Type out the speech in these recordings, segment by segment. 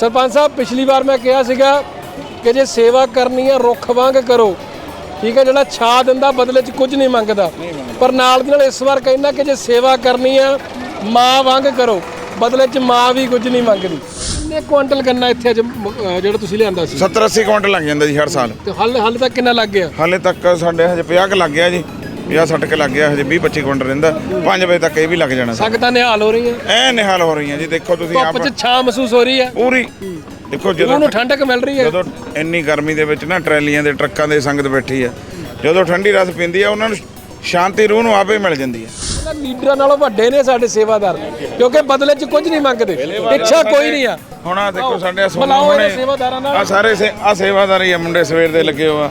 ਸਰਪੰਚ ਸਾਹਿਬ ਪਿਛਲੀ ਵਾਰ ਮੈਂ ਕਿਹਾ ਸੀਗਾ ਕਿ ਜੇ ਸੇਵਾ ਕਰਨੀ ਹੈ ਰੁੱਖ ਵਾਂਗ ਕਰੋ। ਠੀਕ ਹੈ ਜਿਹੜਾ ਛਾ ਦਿੰਦਾ ਬਦਲੇ 'ਚ ਕੁਝ ਨਹੀਂ ਮੰਗਦਾ। ਪਰ ਨਾਲ ਦੀ ਨਾਲ ਇਸ ਵਾਰ ਕਹਿੰਦਾ ਕਿ ਜੇ ਸੇਵਾ ਕਰਨੀ ਆ ਮਾਂ ਵਾਂਗ ਕਰੋ। ਬਦਲੇ 'ਚ ਮਾਂ ਵੀ ਕੁਝ ਨਹੀਂ ਮੰਗਦੀ। ਕਿੰਨੇ ਕੁਇੰਟਲ ਗੰਨਾ ਇੱਥੇ ਅੱਜ ਜਿਹੜਾ ਤੁਸੀਂ ਲਿਆਂਦਾ ਸੀ? 70 80 ਕੁਇੰਟਲ ਲੱਗ ਜਾਂਦਾ ਜੀ ਹਰ ਸਾਲ। ਤੇ ਹਾਲੇ ਹਾਲੇ ਤੱਕ ਕਿੰਨਾ ਲੱਗ ਗਿਆ? ਹਾਲੇ ਤੱਕ ਸਾਡੇ ਹਜੇ 50 ਕੁ ਲੱਗ ਗਿਆ ਜੀ। 50 60 ਕੁ ਲੱਗ ਗਿਆ ਹਜੇ 20 25 ਕੁਇੰਟਲ ਰਹਿੰਦਾ 5 ਵਜੇ ਤੱਕ ਇਹ ਵੀ ਲੱਗ ਜਾਣਾ ਸੰਗਤਾਂ ਨਿਹਾਲ ਹੋ ਰਹੀਆਂ। ਐ ਨਿਹਾਲ ਹੋ ਰਹੀਆਂ ਜੀ ਦੇਖੋ ਤੁਸੀਂ ਆਪ ਧੁੱਪ 'ਚ ਛਾਂ ਮਹਿਸੂਸ ਹੋ ਰਹੀ ਹੈ। ਪੂਰੀ। ਦੇਖੋ ਜਦੋਂ ਉਹਨੂੰ ਠੰਡਕ ਮਿਲ ਰਹੀ ਹੈ। ਜਦੋਂ ਇੰਨੀ ਗਰਮੀ ਦੇ ਵਿੱਚ ਨਾ ਟਰੈਲੀਆਂ ਦੇ ਟਰੱਕਾਂ ਦੇ ਸੰਗਤ ਬੈਠੀ ਆ ਜਦੋਂ ਠੰਡੀ ਰਸ ਪੀਂਦੀ ਆ ਉਹਨਾਂ ਨੂੰ ਸ਼ਾਂਤੀ ਰੂਹ ਨੂੰ ਆਪੇ ਮਿਲ ਜਾਂਦੀ ਇਹਨਾਂ ਲੀਡਰਾਂ ਨਾਲੋਂ ਵੱਡੇ ਨੇ ਸਾਡੇ ਸੇਵਾਦਾਰ ਕਿਉਂਕਿ ਬਦਲੇ 'ਚ ਕੁਝ ਨਹੀਂ ਮੰਗਦੇ ਇੱਛਾ ਕੋਈ ਨਹੀਂ ਆ। ਹੁਣ ਆ ਦੇਖੋ ਸਾਡੇ ਸੋਨੂੰ ਆ ਸਾਰੇ ਆ ਸੇਵਾਦਾਰ ਹੀ ਆ ਮੁੰਡੇ ਸਵੇਰ ਦੇ ਲੱਗੇ ਹੋਆ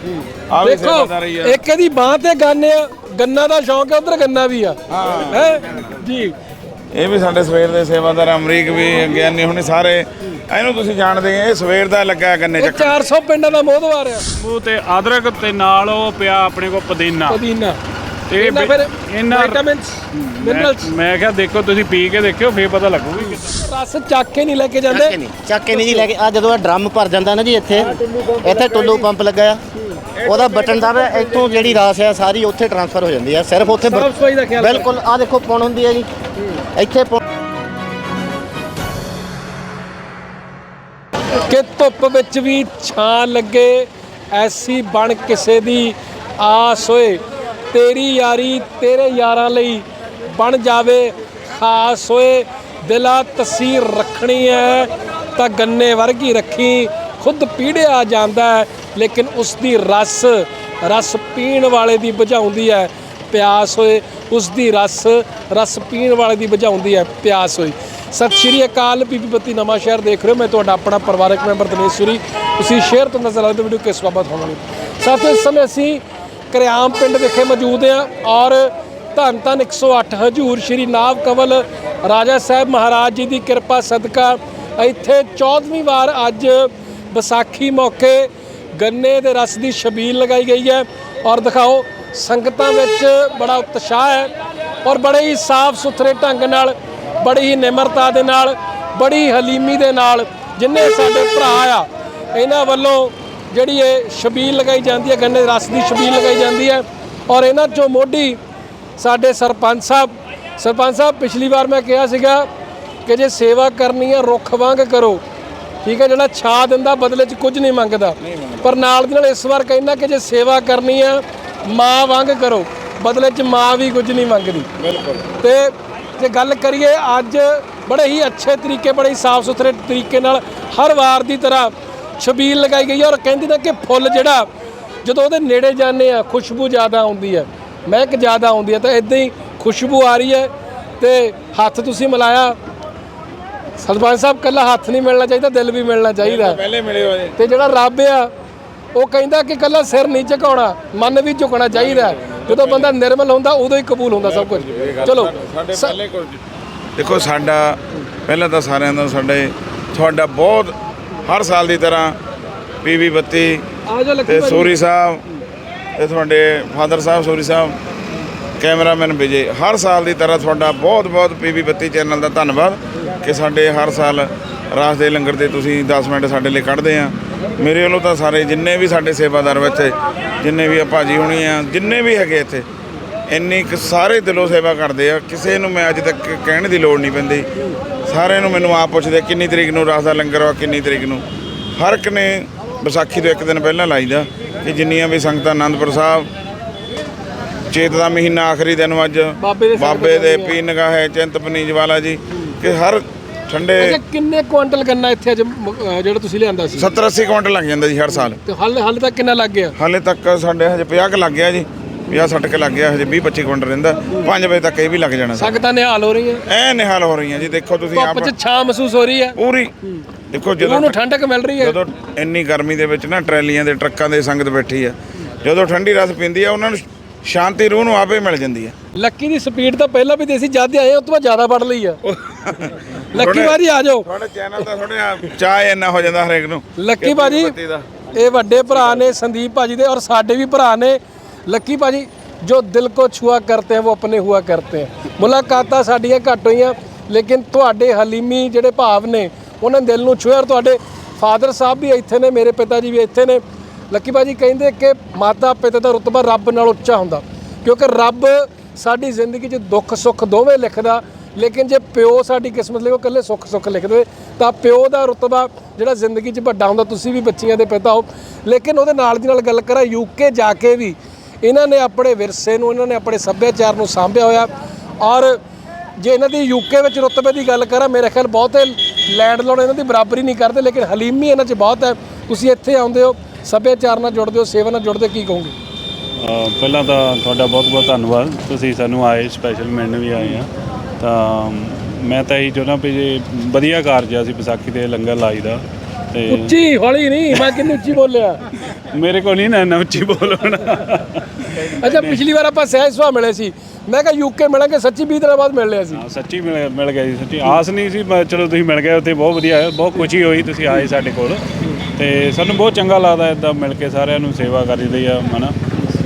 ਆ। ਵੀ ਸੇਵਾਦਾਰ ਹੀ ਆ। ਇੱਕ ਇਹਦੀ ਬਾਹ ਤੇ ਗੰਨ ਆ ਗੰਨਾ ਦਾ ਸ਼ੌਂਕ ਹੈ ਉਧਰ ਗੰਨਾ ਵੀ ਆ। ਹੈ। ਜੀ। ਇਹ ਵੀ ਸਾਡੇ ਸਵੇਰ ਦੇ ਸੇਵਾਦਾਰ ਅਮਰੀਕ ਵੀ ਗਿਆਨੀ ਹੁਣੇ ਸਾਰੇ ਇਹਨੂੰ ਤੁਸੀਂ ਜਾਣਦੇ ਆ ਇਹ ਸਵੇਰ ਦਾ ਲੱਗਾ ਗੰਨੇ ਚੱਕ 400 ਪਿੰਡਾਂ ਦਾ ਮੋਹਦਵਾਰ ਆ ਨਿੰਬੂ ਤੇ ਅਦਰਕ ਤੇ ਨਾਲ ਉਹ ਪਿਆ ਆਪਣੇ ਕੋਲ ਪੁਦੀਨਾ। ਪੁਦੀਨਾ। ਤੇ ਇਹਨਾਂ ਫਿਰ ਇਹਨਾਂ ਵਿਟਾਮਿਨਸ ਮਿਨਰਲਸ ਮੈਂ- ਕਿਹਾ ਦੇਖੋ ਤੁਸੀਂ ਪੀ ਕੇ ਦੇਖਿਓ ਫੇਰ ਪਤਾ ਲੱਗੂਗੀ। ਕਿ ਰਸ ਚੱਕ ਕੇ ਨਹੀਂ ਲੈ ਕੇ ਚੱਕ ਜਾਂਦੇ ਕੇ ਨਹੀਂ ਚੱਕ ਕੇ ਨਹੀਂ ਜੀ ਲੈ ਕੇ ਆ ਜਦੋਂ ਇਹ ਡਰਮ ਭਰ ਜਾਂਦਾ ਨਾ ਜੀ ਇੱਥੇ ਇੱਥੇ ਟੁੱਲੂ ਪੰਪ ਲੱਗਾ ਆ। ਉਹਦਾ ਬਟਨ ਦਬਿਆ ਇੱਥੋਂ ਜਿਹੜੀ ਰਾਸ ਆ ਸਾਰੀ ਉੱਥੇ ਟ੍ਰਾਂਸਫਰ ਹੋ ਜਾਂਦੀ ਆ ਸਿਰਫ ਉੱਥੇ ਬ- ਸਾਫ਼ ਸਫ਼ਾਈ ਦਾ ਖਿਆਲ ਬਿਲਕੁਲ ਆ ਦੇਖੋ ਪੁਣ ਹੁੰਦੀ ਹੈ ਜੀ। ਇੱਥੇ ਪੁਣ ਕਿ ਧੁੱਪ ਵਿੱਚ ਵੀ ਛਾਂ ਲੱਗੇ ਐਸੀ ਬਣ ਕਿਸੇ ਦੀ ਆਸ ਹੋਏ। ਤੇਰੀ ਯਾਰੀ ਤੇਰੇ ਯਾਰਾਂ ਲਈ ਬਣ ਜਾਵੇ ਖਾਸ ਹੋਏ। ਦਿਲਾ ਤਸੀਰ ਰੱਖਣੀ ਹੈ ਤਾਂ ਗੰਨੇ ਵਰਗੀ ਰੱਖੀ। ਖੁਦ ਪੀੜਿਆ ਜਾਂਦਾ ਹੈ ਲੇਕਿਨ ਉਸ ਦੀ ਰਸ ਰਸ ਪੀਣ ਵਾਲੇ ਦੀ ਬੁਝਾਉਂਦੀ ਹੈ, ਪਿਆਸ ਹੋਏ। ਉਸ ਦੀ ਰਸ ਰਸ ਪੀਣ ਵਾਲੇ ਦੀ ਬੁਝਾਉਂਦੀ ਹੈ, ਪਿਆਸ ਹੋਈ। ਸਤਿ ਸ਼੍ਰੀ ਅਕਾਲ, ਬੀਬੀ ਬੱਤੀ ਨਵਾਂ ਸ਼ਹਿਰ ਦੇਖ ਰਹੇ ਹੋ। ਮੈਂ ਤੁਹਾਡਾ ਆਪਣਾ ਪਰਿਵਾਰਕ ਮੈਂਬਰ ਦਿਨੇਸ਼ ਸੂਰੀ। ਤੁਸੀਂ ਸ਼ੇਅਰ ਤੋਂ ਨਜ਼ਰ ਆਉਂਦੇ ਵੀਡੀਓ ਕਿਸ ਸਵਾਗਤ ਹੋਵਾਂਗੇ ਸਾਥੀਓ, ਇਸ ਸਮੇਂ ਅਸੀਂ ਕਰਿਆਮ ਪਿੰਡ ਵਿਖੇ ਮੌਜੂਦ ਹਾਂ ਔਰ ਧੰਨ ਧੰਨ 108 ਹਜੂਰ ਸ਼੍ਰੀ ਨਾਵ ਕਵਲ ਰਾਜਾ ਸਾਹਿਬ ਮਹਾਰਾਜ ਜੀ ਦੀ ਕਿਰਪਾ ਸਦਕਾ ਇੱਥੇ 14ਵੀਂ ਵਾਰ ਅੱਜ ਵਿਸਾਖੀ ਮੌਕੇ ਗੰਨੇ ਦੇ ਰਸ ਦੀ ਛਬੀਲ ਲਗਾਈ ਗਈ ਹੈ ਔਰ ਦਿਖਾਓ, ਸੰਗਤਾਂ ਵਿੱਚ ਬੜਾ ਉਤਸ਼ਾਹ ਹੈ ਔਰ ਬੜੇ ਹੀ ਸਾਫ਼ ਸੁਥਰੇ ਢੰਗ ਨਾਲ, ਬੜੀ ਹੀ ਨਿਮਰਤਾ ਦੇ ਨਾਲ, ਬੜੀ ਹਲੀਮੀ ਦੇ ਨਾਲ ਜਿੰਨੇ ਸਾਡੇ ਭਰਾ ਆ, ਇਹਨਾਂ ਵੱਲੋਂ ਜਿਹੜੀ ਇਹ ਛਬੀਲ ਲਗਾਈ ਜਾਂਦੀ ਹੈ, ਗੰਨੇ ਦੇ ਰਸ ਦੀ ਛਬੀਲ ਲਗਾਈ ਜਾਂਦੀ ਹੈ ਔਰ ਇਹਨਾਂ ਚੋਂ ਮੋਢੀ ਸਾਡੇ ਸਰਪੰਚ ਸਾਹਿਬ ਸਰਪੰਚ ਸਾਹਿਬ ਪਿਛਲੀ ਵਾਰ ਮੈਂ ਕਿਹਾ ਸੀਗਾ ਕਿ ਜੇ ਸੇਵਾ ਕਰਨੀ ਹੈ, ਰੁੱਖ ਵਾਂਗ ਕਰੋ ਠੀਕ ਹੈ ਜਿਹੜਾ ਛਾ ਦਿੰਦਾ ਬਦਲੇ 'ਚ ਕੁਝ ਨਹੀਂ ਮੰਗਦਾ। ਪਰ ਨਾਲ ਦੀ ਨਾਲ ਇਸ ਵਾਰ ਕਹਿੰਦਾ ਕਿ ਜੇ ਸੇਵਾ ਕਰਨੀ ਹੈ ਮਾਂ ਵਾਂਗ ਕਰੋ। ਬਦਲੇ 'ਚ ਮਾਂ ਵੀ ਕੁਝ ਨਹੀਂ ਮੰਗਦੀ। ਬਿਲਕੁਲ। ਤੇ ਜੇ ਗੱਲ ਕਰੀਏ ਅੱਜ ਬੜੇ ਹੀ ਅੱਛੇ ਤਰੀਕੇ ਬੜੇ ਹੀ ਸਾਫ਼ ਸੁਥਰੇ ਤਰੀਕੇ ਨਾਲ ਹਰ ਵਾਰ ਦੀ ਤਰ੍ਹਾਂ ਛਬੀਲ ਲਗਾਈ ਗਈ ਹੈ ਔਰ ਕਹਿੰਦੇ ਨੇ ਕਿ ਫੁੱਲ ਜਿਹੜਾ ਜਦੋਂ ਉਹਦੇ ਨੇੜੇ ਜਾਂਦੇ ਆ ਖੁਸ਼ਬੂ ਜ਼ਿਆਦਾ ਆਉਂਦੀ ਹੈ। ਮਹਿਕ ਜ਼ਿਆਦਾ ਆਉਂਦੀ ਹੈ ਤਾਂ ਇਦਾਂ ਹੀ ਖੁਸ਼ਬੂ ਆ ਰਹੀ ਹੈ ਤੇ ਹੱਥ ਤੁਸੀਂ ਮਿਲਾਇਆ ਸਰਪੰਚ ਸਾਹਿਬ ਕੱਲਾ ਹੱਥ ਨਹੀਂ ਮਿਲਣਾ ਚਾਹੀਦਾ ਦਿਲ ਵੀ ਮਿਲਣਾ ਚਾਹੀਦਾ। ਪਹਿਲੇ ਮਿਲੇ ਹੋਏ ਤੇ ਜਿਹੜਾ ਰੱਬ ਆ ਉਹ ਕਹਿੰਦਾ ਕਿ ਕੱਲਾ ਸਿਰ ਨਹੀਂ ਝੁਕਾਉਣਾ ਮਨ ਵੀ ਝੁਕਣਾ ਚਾਹੀਦਾ। ਜਦੋਂ ਬੰਦਾ ਨਿਰਮਲ ਹੁੰਦਾ ਉਦੋਂ ਹੀ ਕਬੂਲ ਹੁੰਦਾ ਸਭ ਕੁਝ। ਚਲੋ। ਸਾਡੇ ਪਹਿਲੇ ਕੁਝ ਦੇਖੋ ਸਾਡਾ ਪਹਿਲਾਂ ਤਾਂ ਸਾਰਿਆਂ ਦਾ ਸਾਡੇ ਤੁਹਾਡਾ ਬਹੁਤ ਹਰ ਸਾਲ ਦੀ ਤਰ੍ਹਾਂ ਪੀਵੀ ਬੱਤੀ ਤੇ। ਸੂਰੀ ਸਾਹਿਬ ਤੇ ਤੁਹਾਡੇ ਫਾਦਰ ਸਾਹਿਬ ਸੂਰੀ ਸਾਹਿਬ ਕੈਮਰਾਮੈਨ ਵਿਜੇ, ਹਰ ਸਾਲ ਦੀ ਤਰ੍ਹਾਂ ਤੁਹਾਡਾ ਬਹੁਤ ਬਹੁਤ ਪੀਵੀ ਬੱਤੀ ਚੈਨਲ ਦਾ ਧੰਨਵਾਦ ਕਿ ਸਾਡੇ ਹਰ ਸਾਲ ਰਾਸ ਦੇ ਲੰਗਰ ਤੇ ਤੁਸੀਂ 10 ਮਿੰਟ ਸਾਡੇ ਲਈ ਕੱਢਦੇ ਆ। ਮੇਰੇ ਵੱਲੋਂ ਤਾਂ ਸਾਰੇ ਜਿੰਨੇ ਵੀ ਸਾਡੇ ਸੇਵਾਦਾਰ ਇੱਥੇ, ਜਿੰਨੇ ਵੀ ਆ ਭਾਜੀ ਹੋਣੀ ਆ, ਜਿੰਨੇ ਵੀ ਹੈਗੇ ਇੱਥੇ, ਇੰਨੀ ਕੁ ਸਾਰੇ ਦਿਲੋਂ ਸੇਵਾ ਕਰਦੇ ਆ। ਕਿਸੇ ਨੂੰ ਮੈਂ ਅੱਜ ਤੱਕ ਕਹਿਣ ਦੀ ਲੋੜ ਨਹੀਂ ਪੈਂਦੀ। ਸਾਰਿਆਂ ਨੂੰ ਮੈਨੂੰ ਆਪ ਪੁੱਛਦੇ ਕਿੰਨੀ ਤਰੀਕ ਨੂੰ ਰਾਸ ਦਾ ਲੰਗਰ ਆ ਕਿੰਨੀ ਤਰੀਕ ਨੂੰ। ਹਰ ਇੱਕ ਨੇ ਵਿਸਾਖੀ ਤੋਂ ਇੱਕ ਦਿਨ ਪਹਿਲਾਂ ਲਾਈਦਾ ਕਿ ਜਿੰਨੀਆਂ ਵੀ ਸੰਗਤਾਂ ਆਨੰਦਪੁਰ ਸਾਹਿਬ ਚੇਤ ਦਾ ਮਹੀਨਾ ਆਖਰੀ ਦਿਨ ਅੱਜ। ਬਾਬੇ ਦੇ ਸਿਰ ਬਾਬੇ ਦੇ ਪੀ ਨਗਾਹੇ ਚਿੰਤਪਨੀ ਜਵਾਲਾ ਜੀ ਕਿ ਹਰ ਠੰਡੇ ਅੱਛਾ ਕਿੰਨੇ ਕੁਇੰਟਲ ਗੰਨਾ ਇੱਥੇ ਅੱਜ ਮ- ਅਹ ਜਿਹੜਾ ਤੁਸੀਂ ਲਿਆਂਦਾ ਸੀ? 70 80 ਕੁਇੰਟਲ ਲੱਗ ਜਾਂਦਾ ਜੀ ਹਰ ਸਾਲ। ਤੇ ਹਾਲੇ ਹਾਲੇ ਤੱਕ ਕਿੰਨਾ ਲੱਗ ਗਿਆ? ਹਾਲੇ ਤੱਕ ਸਾਡੇ ਹਜੇ 50 ਕੁ ਲੱਗ ਗਿਆ ਜੀ 50 60 ਕੁ ਲੱਗ ਗਿਆ ਹਜੇ 20 25 ਕੁਇੰਟਲ ਰਹਿੰਦਾ। 5 ਵਜੇ ਤੱਕ ਇਹ ਵੀ ਲੱਗ ਜਾਣਾ ਸੰਗਤਾਂ ਨਿਹਾਲ ਹੋ ਰਹੀਆਂ? ਐ ਨਿਹਾਲ ਹੋ ਰਹੀਆਂ ਜੀ ਦੇਖੋ ਤੁਸੀਂ ਆਪ ਧੁੱਪ 'ਚ ਛਾਂ ਮਹਿਸੂਸ ਹੋ ਰਹੀ ਹੈ। ਪੂਰੀ। ਦੇਖੋ ਜਦੋਂ ਉਹਨੂੰ ਠੰਡਕ ਮਿਲ ਰਹੀ ਹੈ। ਜਦੋਂ ਇੰਨੀ ਗਰਮੀ ਦੇ ਵਿੱਚ ਨਾ ਟਰੈਲੀਆਂ ਦੇ ਟਰੱਕਾਂ ਦੇ ਸੰਗਤ ਬੈਠੀ ਆ ਜਦੋਂ ਠੰਡੀ ਰਸ ਪੀਂਦੀ ਆ ਉਹਨਾਂ ਨੂੰ ਸ਼ਾਂਤੀ ਰੂਹ ਨੂੰ ਆਪੇ ਮਿਲ ਜਾਂਦੀ ਆ ਲੱਕੀ ਦੀ ਸਪੀਡ ਤਾਂ ਪਹਿਲਾਂ ਵੀ ਦੇਸੀ ਜਦ ਦੇ ਆਏ ਉਸ ਤੋਂ ਬਾਅਦ ਜ਼ਿਆਦਾ ਵੱਧ ਲਈ ਆ। ਲੱਕੀ ਬਾਜੀ ਆ ਜਾਓ। ਤੁਹਾਡੇ ਚੈਨਲ ਦਾ ਥੋੜੇ ਚਾਹ ਇੰਨਾ ਹੋ ਜਾਂਦਾ ਹਰੇਕ ਨੂੰ ਲੱਕੀ ਦਾ। ਇਹ ਵੱਡੇ ਭਰਾ ਨੇ ਸੰਦੀਪ ਭਾਜੀ ਦੇ ਔਰ ਸਾਡੇ ਵੀ ਭਰਾ ਨੇ। ਲੱਕੀ ਭਾਜੀ ਜੋ ਦਿਲ ਕੋ ਛੁਆ ਕਰਤੇ ਹੈ ਉਹ ਆਪਣੇ ਹੁਆ ਕਰਤੇ ਹੈ ਮੁਲਾਕਾਤਾਂ ਸਾਡੀਆਂ ਘੱਟ ਹੋਈਆਂ ਲੇਕਿਨ ਤੁਹਾਡੇ ਹਲੀਮੀ ਜਿਹੜੇ ਭਾਵ ਨੇ ਉਹਨਾਂ ਨੇ ਦਿਲ ਨੂੰ ਛੂਹਿਆ। ਔਰ ਤੁਹਾਡੇ ਫਾਦਰ ਸਾਹਿਬ ਵੀ ਇੱਥੇ ਨੇ ਮੇਰੇ ਪਿਤਾ ਜੀ ਵੀ ਇੱਥੇ ਨੇ। ਲੱਕੀ ਬਾਜੀ ਕਹਿੰਦੇ ਕਿ ਮਾਤਾ ਪਿਤਾ ਦਾ ਰੁਤਬਾ ਰੱਬ ਨਾਲ ਉੱਚਾ ਹੁੰਦਾ, ਕਿਉਂਕਿ ਰੱਬ ਸਾਡੀ ਜ਼ਿੰਦਗੀ 'ਚ ਦੁੱਖ ਸੁੱਖ ਦੋਵੇਂ ਲਿਖਦਾ, ਲੇਕਿਨ ਜੇ ਪਿਓ ਸਾਡੀ ਕਿਸਮਤ ਲਈ ਉਹ ਇਕੱਲੇ ਸੁੱਖ ਸੁੱਖ ਲਿਖ ਦੇਵੇ ਤਾਂ ਪਿਓ ਦਾ ਰੁਤਬਾ ਜਿਹੜਾ ਜ਼ਿੰਦਗੀ 'ਚ ਵੱਡਾ ਹੁੰਦਾ, ਤੁਸੀਂ ਵੀ ਬੱਚੀਆਂ ਦੇ ਪਿਤਾ ਹੋ। ਲੇਕਿਨ ਉਹਦੇ ਨਾਲ ਦੀ ਨਾਲ ਗੱਲ ਕਰਾਂ ਯੂਕੇ ਜਾ ਕੇ ਵੀ ਇਹਨਾਂ ਨੇ ਆਪਣੇ ਵਿਰਸੇ ਨੂੰ, ਇਹਨਾਂ ਨੇ ਆਪਣੇ ਸੱਭਿਆਚਾਰ ਨੂੰ ਸਾਂਭਿਆ ਹੋਇਆ। ਔਰ ਜੇ ਇਹਨਾਂ ਦੀ ਯੂਕੇ ਵਿੱਚ ਰੁਤਬੇ ਦੀ ਗੱਲ ਕਰਾਂ, ਮੇਰੇ ਖਿਆਲ ਬਹੁਤੇ ਲੈਂਡ ਲੋਡ ਇਹਨਾਂ ਦੀ ਬਰਾਬਰੀ ਨਹੀਂ ਕਰਦੇ, ਲੇਕਿਨ ਹਲੀਮੀ ਇਹਨਾਂ 'ਚ ਬਹੁਤ ਹੈ। ਤੁਸੀਂ ਇੱਥੇ ਆਉਂਦੇ ਹੋ ਸੱਭਿਆਚਾਰ ਨਾਲ ਜੁੜਦੇ ਹੋ ਸੇਵਾ ਨਾਲ ਜੁੜਦੇ ਕੀ ਕਹੋਗੇ? ਪਹਿਲਾਂ ਤਾਂ ਤੁਹਾਡਾ ਬਹੁਤ ਬਹੁਤ ਧੰਨਵਾਦ। ਤੁਸੀਂ ਸਾਨੂੰ ਆਏ ਸਪੈਸ਼ਲ ਮਿਲਣ ਵੀ ਆਏ ਆ। ਤਾਂ ਮੈਂ ਤਾਂ ਇਹੀ ਚਾਹੁੰਦਾ ਵੀ ਜੇ ਵਧੀਆ ਕਾਰਜ ਆ ਅਸੀਂ ਵਿਸਾਖੀ ਦੇ ਲੰਗਰ ਲਾਈਦਾ ਤੇ ਉੱਚੀ ਹੌਲੀ ਨਹੀਂ ਮੈਂ ਕਿੰਨੀ ਉੱਚੀ ਬੋਲਿਆ। ਮੇਰੇ ਕੋਲ ਨਹੀਂ ਨਾ ਇੰਨਾ ਉੱਚੀ ਬੋਲਣਾ। ਅੱਛਾ ਪਿਛਲੀ ਵਾਰ ਆਪਾਂ ਸਹਿਜ ਸੁਭਾਅ ਮਿਲੇ ਸੀ। ਮੈਂ ਕਿਹਾ ਯੂਕੇ ਮਿਲਾਂਗੇ ਸੱਚੀ 20 ਦਿਨਾਂ ਬਾਅਦ ਮਿਲ ਲਿਆ ਸੀ। ਹਾਂ ਸੱਚੀ ਮਿਲ ਮਿਲ ਗਿਆ ਜੀ ਸੱਚੀ ਆਸ ਨਹੀਂ ਸੀ ਚਲੋ ਤੁਸੀਂ ਮਿਲ ਗਏ ਉੱਥੇ ਬਹੁਤ ਵਧੀਆ ਬਹੁਤ ਖੁਸ਼ੀ ਹੋਈ ਤੁਸੀਂ ਆਏ ਸਾਡੇ ਕੋਲ। ਤੇ ਸਾਨੂੰ ਬਹੁਤ ਚੰਗਾ ਲੱਗਦਾ ਇਦਾਂ ਮਿਲ ਕੇ ਸਾਰਿਆਂ ਨੂੰ ਸੇਵਾ ਕਰੀਦੀ ਆ ਹਨਾ।